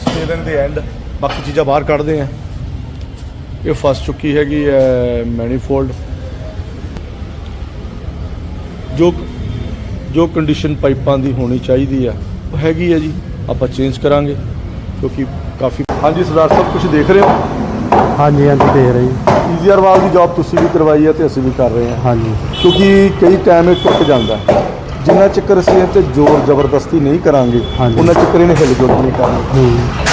S1: ਸਟੇਲਨ ਦੇ ਐਂਡ ਬਾਕੀ ਚੀਜ਼ਾਂ ਬਾਹਰ ਕੱਢਦੇ ਆ। ਇਹ ਫਸ ਚੁੱਕੀ ਹੈਗੀ ਹੈ ਮੈਨੀਫੋਲਡ ਜੋ ਜੋ ਕੰਡੀਸ਼ਨ ਪਾਈਪਾਂ ਦੀ ਹੋਣੀ ਚਾਹੀਦੀ ਆ ਉਹ ਹੈਗੀ ਹੈ ਜੀ। ਆਪਾਂ ਚੇਂਜ ਕਰਾਂਗੇ ਕਿਉਂਕਿ ਕਾਫੀ ਹਾਂਜੀ ਸਰਦਾਰ ਸਾਹਿਬ ਕੁਝ ਦੇਖ ਰਹੇ ਹੋ?
S2: ਹਾਂਜੀ ਹਾਂਜੀ ਦੇ ਰਹੀ
S1: ਈਜ਼ੀਆਰ ਵਾਲ ਦੀ ਜੌਬ ਤੁਸੀਂ ਵੀ ਕਰਵਾਈ ਹੈ ਤੇ ਅਸੀਂ ਵੀ ਕਰ ਰਹੇ ਹਾਂ
S2: ਹਾਂਜੀ।
S1: ਕਿਉਂਕਿ ਕਈ ਟਾਈਮ ਇਹ ਟੁੱਟ ਜਾਂਦਾ। ਜਿੰਨਾ ਚੱਕਰ ਅਸੀਂ ਇਹ ਤੇ ਜ਼ੋਰ ਜ਼ਬਰਦਸਤੀ ਨਹੀਂ ਕਰਾਂਗੇ। ਉਹਨਾਂ ਚੱਕਰ ਇਹਨੇ ਹਿਲ ਜੁਲ ਨਹੀਂ ਕਰਨਾ।
S2: ਹੂੰ।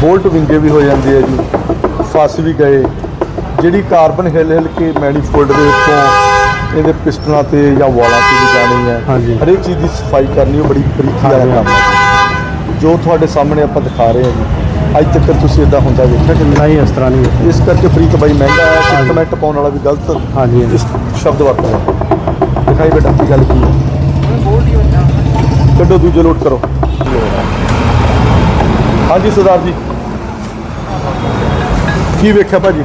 S1: ਬੋਲਟ ਵਿੰਗੇ ਵੀ ਹੋ ਜਾਂਦੇ ਆ ਜੀ। ਫਸ ਵੀ ਗਏ। ਜਿਹੜੀ ਕਾਰਬਨ ਹਿਲ ਹਿਲ ਕੇ ਮੈਨੀਫੋਲਡ ਦੇ ਉੱਤੋਂ ਇਹਦੇ ਪਿਸਟਨਾਂ ਤੇ ਜਾਂ ਵਾਲਾਂ ਤੇ ਵੀ ਜਾਣੀ ਹੈ। ਹਰੇਕ ਚੀਜ਼ ਦੀ ਸਫ਼ਾਈ ਕਰਨੀ ਉਹ ਬੜੀ ਬਰੀਕੀ ਵਾਲਾ
S2: ਹਾਂਜੀ।
S1: ਕੰਮ ਹੈ ਜੋ ਤੁਹਾਡੇ ਸਾਹਮਣੇ ਆਪਾਂ ਦਿਖਾ ਰਹੇ ਹਾਂ ਜੀ। ਅੱਜ ਤੱਕ ਤੁਸੀਂ ਇਦਾਂ ਹੁੰਦਾ ਵੇਖਿਆ ਕਿ ਨਹੀਂ
S2: ਇਸ ਤਰ੍ਹਾਂ ਨਹੀਂ
S1: ਇਸ ਕਰਕੇ ਪ੍ਰੀਤ ਬਾਈ ਮਹਿੰਗਾ ਹੈ। ਕਿ ਕਮੈਂਟ ਪਾਉਣ ਵਾਲਾ ਵੀ ਗਲਤ
S2: ਹਾਂਜੀ
S1: ਇਸ ਸ਼ਬਦ ਵਰਤਦਾ ਦਿਖਾਈ ਬੇਟਾ ਕੀ ਗੱਲ ਕੀ ਹੈ? ਕੱਢੋ ਦੂਜੇ ਲੋਟ ਕਰੋ। ਹਾਂਜੀ ਸਰਦਾਰ ਜੀ। ਕੀ ਵੇਖਿਆ ਭਾਜੀ?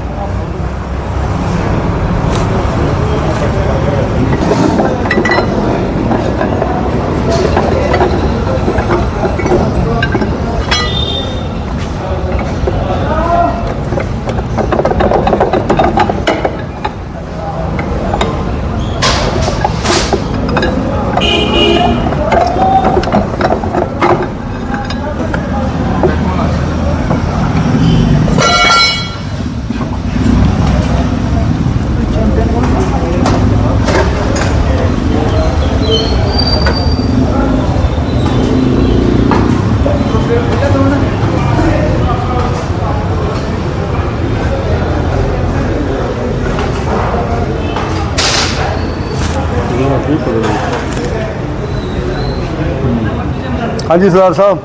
S1: ਹਾਂਜੀ ਸਰਦਾਰ ਸਾਹਿਬ।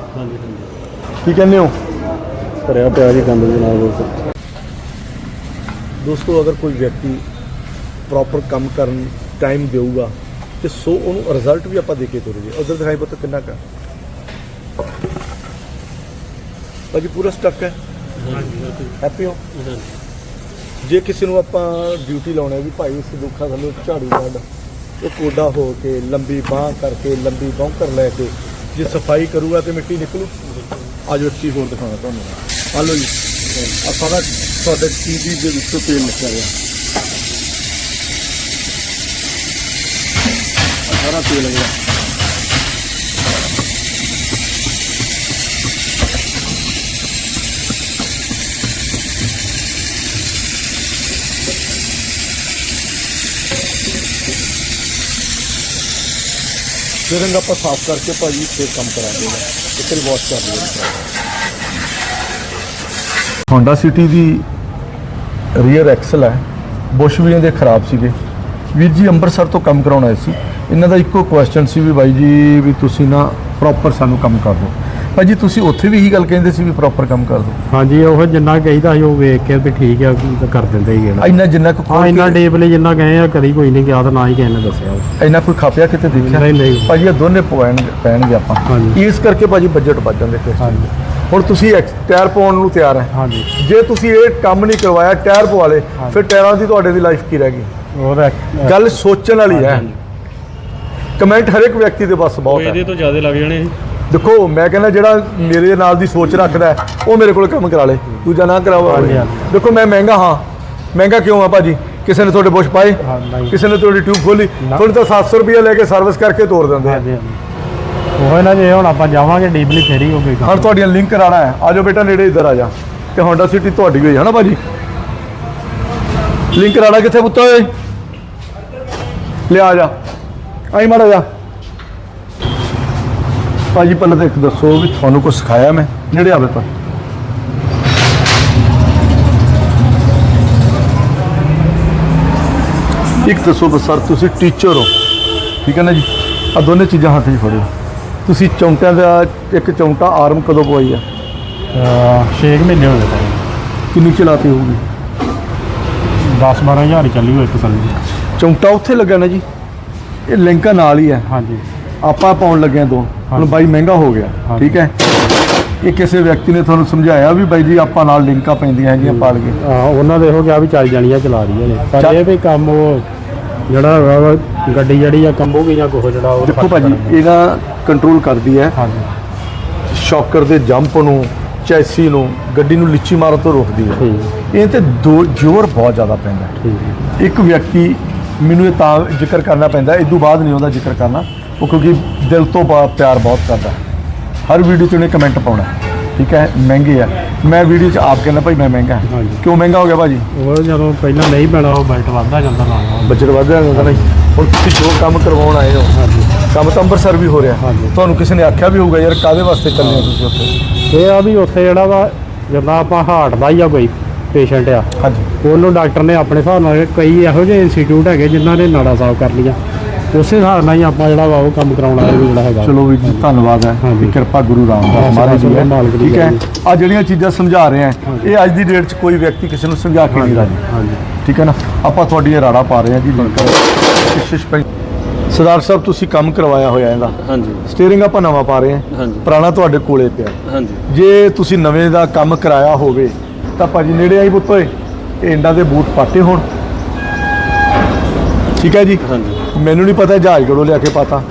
S1: ਕੀ ਕਹਿੰਦੇ ਹੋ?
S2: ਕਰਿਆ ਪਿਆ ਜੀ ਕੰਮ ਦੇ ਨਾਲ ਦੋਸਤ
S1: ਦੋਸਤੋ ਅਗਰ ਕੋਈ ਵਿਅਕਤੀ ਪ੍ਰੋਪਰ ਕੰਮ ਕਰਨ ਟਾਈਮ ਦੇਊਗਾ ਤੇ ਸੋ ਉਹਨੂੰ ਰਿਜ਼ਲਟ ਵੀ ਆਪਾਂ ਦੇ ਕੇ ਤੁਰਗੇ ਉਧਰ ਦਿਖਾਈ ਪਤਾ ਕਿੰਨਾ ਕਾ ਭਾਜੀ ਪੂਰਾ ਸਟਕ ਹੈ? ਹੈਪੀ ਹੋ? ਜੇ ਕਿਸੇ ਨੂੰ ਆਪਾਂ ਡਿਊਟੀ ਲਾਉਣਾ ਵੀ ਭਾਈ ਇਸ ਦੁੱਖਾ ਥੱਲੇ ਝਾੜੂ ਕੱਢ ਉਹ ਕੋਡਾ ਹੋ ਕੇ ਲੰਬੀ ਬਾਹ ਕਰਕੇ ਲੰਬੀ ਬੌਂਕਰ ਲੈ ਕੇ ਜੇ ਸਫ਼ਾਈ ਕਰੂਗਾ ਤੇ ਮਿੱਟੀ ਨਿਕਲੂ? ਆਜੋ ਇੱਕ ਚੀਜ਼ ਹੋਰ ਦਿਖਾਉਣਾ ਤੁਹਾਨੂੰ। ਆ ਲਓ ਜੀ। ਆ ਸਾਰਾ ਤੁਹਾਡੇ ਟੀਵੀ ਦੇ ਵਿੱਚੋਂ ਤੇਲ ਨਿਕਲ ਰਿਹਾ ਸਾਰਾ ਤੇਲ ਹੈ ਫਿਰ ਇਹਨੂੰ ਆਪਾਂ ਸਾਫ਼ ਕਰਕੇ ਭਾਜੀ ਫਿਰ ਕੰਮ ਕਰਾ ਇੱਕ ਵਾਰੀ ਵਾਸ਼ ਕਰ ਲਈਏ। ਹੋਂਡਾ ਸਿਟੀ ਦੀ ਰੀਅਰ ਐਕਸਲ ਹੈ। ਬੁਸ਼ ਵੀ ਇਹਦੇ ਖਰਾਬ ਸੀਗੇ। ਵੀਰ ਜੀ, ਅੰਮ੍ਰਿਤਸਰ ਤੋਂ ਕੰਮ ਕਰਾਉਣ ਆਏ ਸੀ। ਇਹਨਾਂ ਦਾ ਇੱਕੋ ਕੁਐਸਚਨ ਸੀ ਵੀ ਬਾਈ ਜੀ, ਵੀ ਤੁਸੀਂ ਨਾ ਪ੍ਰੋਪਰ ਸਾਨੂੰ ਕੰਮ ਕਰ ਦਿਓ। ਭਾਜੀ ਤੁਸੀਂ ਉੱਥੇ ਵੀ ਇਹੀ ਗੱਲ ਕਹਿੰਦੇ ਸੀ ਵੀ ਪ੍ਰੋਪਰ ਕੰਮ ਕਰ ਦਿਓ
S2: ਹਾਂਜੀ ਉਹ ਜਿੰਨਾ ਕਹੀਦਾ ਸੀ ਉਹ ਵੇਖ ਕੇ ਵੀ ਠੀਕ ਆ ਤਾਂ ਕਰ ਦਿੰਦੇ ਹੀ ਗੇੜਾ
S1: ਇੰਨਾ ਜਿੰਨਾ ਕੁ
S2: ਹਾਂ ਇੰਨਾ
S1: ਕੇ-
S2: ਡੀਪਲੀ ਜਿੰਨਾ ਗਏ ਆ ਕਦੀ ਕੋਈ ਨਹੀਂ ਗਿਆ ਤਾਂ ਨਾ ਹੀ ਕਿਸੇ ਨੇ ਦੱਸਿਆ
S1: ਇੰਨਾ ਕੋਈ ਖਾਪਿਆ ਕਿਤੇ ਦੇਖਿਆ?
S2: ਨਹੀਂ, ਨਹੀਂ।
S1: ਭਾਜੀ ਇਹ ਦੋਨੇ ਪੈਣ ਪੈਣਗੇ ਆਪਾਂ।
S2: ਹਾਂਜੀ।
S1: ਇਸ ਕਰਕੇ ਭਾਜੀ ਬਜਟ ਵੱਧ ਜਾਂਦੇ ਫਿਰ।
S2: ਹਾਂਜੀ।
S1: ਹੁਣ ਤੁਸੀਂ ਐਕਸ- ਟਾਇਰ ਪਾਉਣ ਨੂੰ ਤਿਆਰ ਹੈ।
S2: ਹਾਂਜੀ।
S1: ਜੇ ਤੁਸੀਂ ਇਹ ਕੰਮ ਨਹੀਂ ਕਰਵਾਇਆ ਟਾਇਰ ਪਵਾ ਲੇ ਫਿਰ ਟਾਇਰਾਂ ਦੀ ਤੁਹਾਡੇ ਦੀ ਲਾਈਫ ਕੀ ਰਹਿ ਗਈ?
S2: ਉਹਦਾ
S1: ਗੱਲ ਸੋਚਣ ਵਾਲੀ ਹੈ। ਕਮੈਂਟ ਹਰ ਇੱਕ ਵਿਅਕਤੀ ਦੇ ਬਸ ਬਹੁਤ ਹੈ।
S2: ਇਹਦੇ ਤੋਂ ਜ਼ਿਆਦਾ ਲੱਗ ਜਾਣੇ
S1: ਦੇਖੋ ਮੈਂ ਕਹਿੰਦਾ ਜਿਹੜਾ ਮੇਰੇ ਨਾਲ ਦੀ ਸੋਚ ਰੱਖਦਾ ਉਹ ਮੇਰੇ ਕੋਲ ਕੰਮ ਕਰਾ ਲੇ ਦੂਜਾ ਨਾ ਕਰਾਵਾ। ਦੇਖੋ ਮੈਂ ਮਹਿੰਗਾ ਹਾਂ। ਮਹਿੰਗਾ ਕਿਉਂ ਆ ਭਾਜੀ? ਕਿਸੇ ਨੇ ਤੁਹਾਡੇ ਬੁਸ਼ ਪਾਏ। ਕਿਸੇ ਨੇ ਤੁਹਾਡੀ ਟਿਊਬ ਖੋਲੀ। ਤੁਹਾਨੂੰ ਤਾਂ 700 ਰੁਪਏ ਲੈ ਕੇ ਸਰਵਿਸ ਕਰਕੇ ਤੋਰ ਦਿੰਦੇ ਆ।
S2: ਉਹ ਨਾ ਜੇ ਹੁਣ ਆਪਾਂ ਜਾਵਾਂਗੇ ਡੀਪਲੀ ਫੇਰ ਹੀ ਹੋਵੇ
S1: ਹੁਣ ਤੁਹਾਡੀਆਂ ਲਿੰਕ ਕਰਾਣਾ ਹੈ। ਆਜੋ ਬੇਟਾ ਨੇੜੇ ਇੱਧਰ ਆ ਜਾ। ਤੇ ਹੋਂਡਾ ਸਿਟੀ ਤੁਹਾਡੀ ਹੋਈ ਹੈ ਨਾ ਭਾਜੀ ਲਿੰਕ ਕਰਾਣਾ ਕਿੱਥੇ ਪੁੱਤ ਓਏ? ਲਿਆ ਆ ਜਾ। ਆਈ ਮਾੜਾ ਜਾ। ਭਾਜੀ ਪਹਿਲਾਂ ਤਾਂ ਇੱਕ ਦੱਸੋ ਵੀ ਤੁਹਾਨੂੰ ਕੁਝ ਸਿਖਾਇਆ ਮੈਂ? ਨੇੜੇ ਆਵੇ ਪਰ ਇੱਕ ਦੱਸੋ ਬਸ ਸਰ ਤੁਸੀਂ ਟੀਚਰ ਹੋ। ਠੀਕ ਹੈ ਨਾ ਜੀ? ਆ ਦੋਨੇ ਚੀਜ਼ਾਂ ਹੱਥ 'ਚ ਫੜਿਓ। ਤੁਸੀਂ ਚੌਂਟਿਆਂ ਦਾ ਇੱਕ ਚੌਂਟਾ ਆਰਮ ਕਦੋਂ ਪਵਾਈ ਆ?
S2: 6 ਮਹੀਨੇ ਹੋ ਗਏ
S1: ਕਿੰਨੀ ਚਲਾਤੀ ਹੋਊਗੀ?
S2: 10 12000 ਚੱਲੀ ਹੋਈ ਤਸੱਲੀ
S1: ਚੌਂਟਾ ਉੱਥੇ ਲੱਗਾ ਨਾ ਜੀ? ਇਹ ਲਿੰਕਾਂ ਨਾਲ ਹੀ ਹੈ।
S2: ਹਾਂਜੀ।
S1: ਆਪਾਂ ਪਾਉਣ ਲੱਗੇ ਹਾਂ ਦੋ। ਹੁਣ। ਬਾਈ ਮਹਿੰਗਾ ਹੋ ਗਿਆ। ਠੀਕ ਹੈ। ਇਹ ਕਿਸੇ ਵਿਅਕਤੀ ਨੇ ਤੁਹਾਨੂੰ ਸਮਝਾਇਆ ਵੀ ਬਾਈ ਜੀ ਆਪਾਂ ਨਾਲ ਲਿੰਕਾਂ ਪੈਂਦੀਆਂ ਹੈਗੀਆਂ ਪਾਲ ਕੇ
S2: ਹਾਂ ਉਹਨਾਂ ਦੇ ਹੋ ਗਿਆ ਵੀ ਚੱਲ ਜਾਣੀਆਂ ਚਲਾ ਰਹੀਆਂ ਨੇ ਪਰ ਇਹ ਵੀ ਕੰਮ ਉਹ ਜਿਹੜਾ ਗੱਡੀ ਜਿਹੜੀ ਆ ਕੰਬੋਗੀ ਜਾਂ ਕੋਹ ਜਿਹੜਾ ਉਹ
S1: ਦੇਖੋ ਭਾਜੀ। ਇਹਦਾ ਕੰਟਰੋਲ ਕਰਦੀ ਹੈ।
S2: ਹਾਂਜੀ।
S1: ਸ਼ੌਕਰ ਦੇ ਜੰਪ ਨੂੰ ਚੈਸੀ ਨੂੰ ਗੱਡੀ ਨੂੰ ਲਿੱਚੀ ਮਾਰਨ ਤੋਂ ਰੋਕਦੀ ਹੈ। ਇਹ ਤੇ ਦੋ ਜ਼ੋਰ ਬਹੁਤ ਜ਼ਿਆਦਾ ਪੈਂਦਾ ਇੱਕ ਵਿਅਕਤੀ ਮੈਨੂੰ ਇਹ ਤਾਂ ਜ਼ਿਕਰ ਕਰਨਾ ਪੈਂਦਾ ਇਦੋਂ ਬਾਅਦ ਨਹੀਂ ਉਹਦਾ ਜ਼ਿਕਰ ਕਰਨਾ। ਉਹ ਕਿਉਂਕਿ ਦਿਲ ਤੋਂ ਬਾ- ਪਿਆਰ ਬਹੁਤ ਕਰਦਾ। ਹਰ ਵੀਡੀਓ 'ਚ ਉਹਨੇ ਕਮੈਂਟ ਪਾਉਣਾ। ਠੀਕ ਹੈ? ਮਹਿੰਗੇ ਆ। ਮੈਂ ਵੀਡੀਓ 'ਚ ਆਪ ਕਹਿੰਦਾ ਭਾਈ ਮੈਂ ਮਹਿੰਗਾ
S2: ਹਾਂਜੀ।
S1: ਕਿਉਂ ਮਹਿੰਗਾ ਹੋ ਗਿਆ ਭਾਜੀ?
S2: ਉਹ ਜਦੋਂ ਪਹਿਲਾਂ ਨਹੀਂ ਪੈਣਾ ਉਹ ਬਜਟ ਵੱਧਦਾ ਜਾਂਦਾ ਨਾਲ ਨਾਲ।
S1: ਬਜਟ ਵਧਿਆ ਜਾਂਦਾ ਨਹੀਂ। ਹੁਣ ਤੁਸੀਂ ਜੋ ਕੰਮ ਕਰਵਾਉਣ ਆਏ ਹੋ ਕੰਮ ਤਾਂ ਅੰਮ੍ਰਿਤਸਰ ਵੀ ਹੋ ਰਿਹਾ।
S2: ਹਾਂਜੀ।
S1: ਤੁਹਾਨੂੰ ਕਿਸੇ ਨੇ ਆਖਿਆ ਵੀ ਹੋਊਗਾ ਯਾਰ ਕਾਦੇ ਵਾਸਤੇ ਚੱਲੇ ਹੋ ਤੁਸੀਂ ਉੱਥੇ?
S2: ਇਹ ਆ ਵੀ ਉੱਥੇ ਜਿਹੜਾ ਵਾ ਜਦੋਂ ਆਪਾਂ ਹਾਰਟ ਦਾ ਹੀ ਆ ਕੋਈ ਪੇਸ਼ੈਂਟ ਆ।
S1: ਹਾਂਜੀ।
S2: ਉਹਨੂੰ ਡਾਕਟਰ ਨੇ ਆਪਣੇ ਹਿਸਾਬ ਨਾਲ ਕਈ ਇਹੋ ਜਿਹੇ ਇੰਸਟੀਚਿਊਟ ਹੈਗੇ ਜਿਨ੍ਹਾਂ ਨੇ ਨਾੜਾ ਸਾਫ਼ ਕਰ ਲਿਆ ਉਸੇ ਹਿਸਾਬ ਨਾਲ ਹੀ ਆਪਾਂ ਜਿਹੜਾ ਵਾ ਉਹ ਕੰਮ ਕਰਾਉਣਾ ਹੈ ਵੀ ਜਿਹੜਾ ਹੈਗਾ।
S1: ਚਲੋ ਵੀ ਜੀ ਧੰਨਵਾਦ ਹੈ। ਕਿ ਕਿਰਪਾ ਗੁਰੂ ਰਾਮਦਾਸ ਮਹਾਰਾਜ ਦੀ ਹੈ।
S2: ਮਾਲਕ ਦੀ
S1: ਠੀਕ ਹੈ। ਆ ਜਿਹੜੀਆਂ ਚੀਜ਼ਾਂ ਸਮਝਾ ਰਹੇ ਆ ਇਹ ਅੱਜ ਦੀ ਡੇਟ 'ਚ ਕੋਈ ਵਿਅਕਤੀ ਕਿਸੇ ਨੂੰ ਸਮਝਾ ਕੇ ਨਹੀਂ ਰਾਜੀ
S2: ਹਾਂਜੀ।
S1: ਠੀਕ ਹੈ ਨਾ? ਆਪਾਂ ਤੁਹਾਡੀ ਇਹ ਰਾੜਾ ਪਾ ਰਹੇ ਹਾਂ ਜੀ ਪਈ ਸਰਦਾਰ ਸਾਹਿਬ ਤੁਸੀਂ ਕੰਮ ਕਰਵਾਇਆ ਹੋਇਆ ਇਹਦਾ।
S3: ਹਾਂਜੀ।
S1: ਸਟੀਅਰਿੰਗ ਆਪਾਂ ਨਵਾਂ ਪਾ ਰਹੇ ਹਾਂ।
S3: ਹਾਂਜੀ।
S1: ਪੁਰਾਣਾ ਤੁਹਾਡੇ ਕੋਲੇ ਪਿਆ।
S3: ਹਾਂਜੀ।
S1: ਜੇ ਤੁਸੀਂ ਨਵੇਂ ਦਾ ਕੰਮ ਕਰਾਇਆ ਹੋਵੇ ਤਾਂ ਭਾਜੀ ਨੇੜੇ ਆਈ ਪੁੱਤ ਓਏ। ਇਹ ਇੰਡਾ ਦੇ ਬੂਟ ਪਾਟੇ ਹੋਣ। ਠੀਕ ਹੈ ਜੀ?
S3: ਹਾਂਜੀ।
S1: ਮੈਨੂੰ ਨਹੀਂ ਪਤਾ ਜਹਾਜ਼ ਗੜੋ ਲਿਆ ਕੇ ਪਾਤਾ।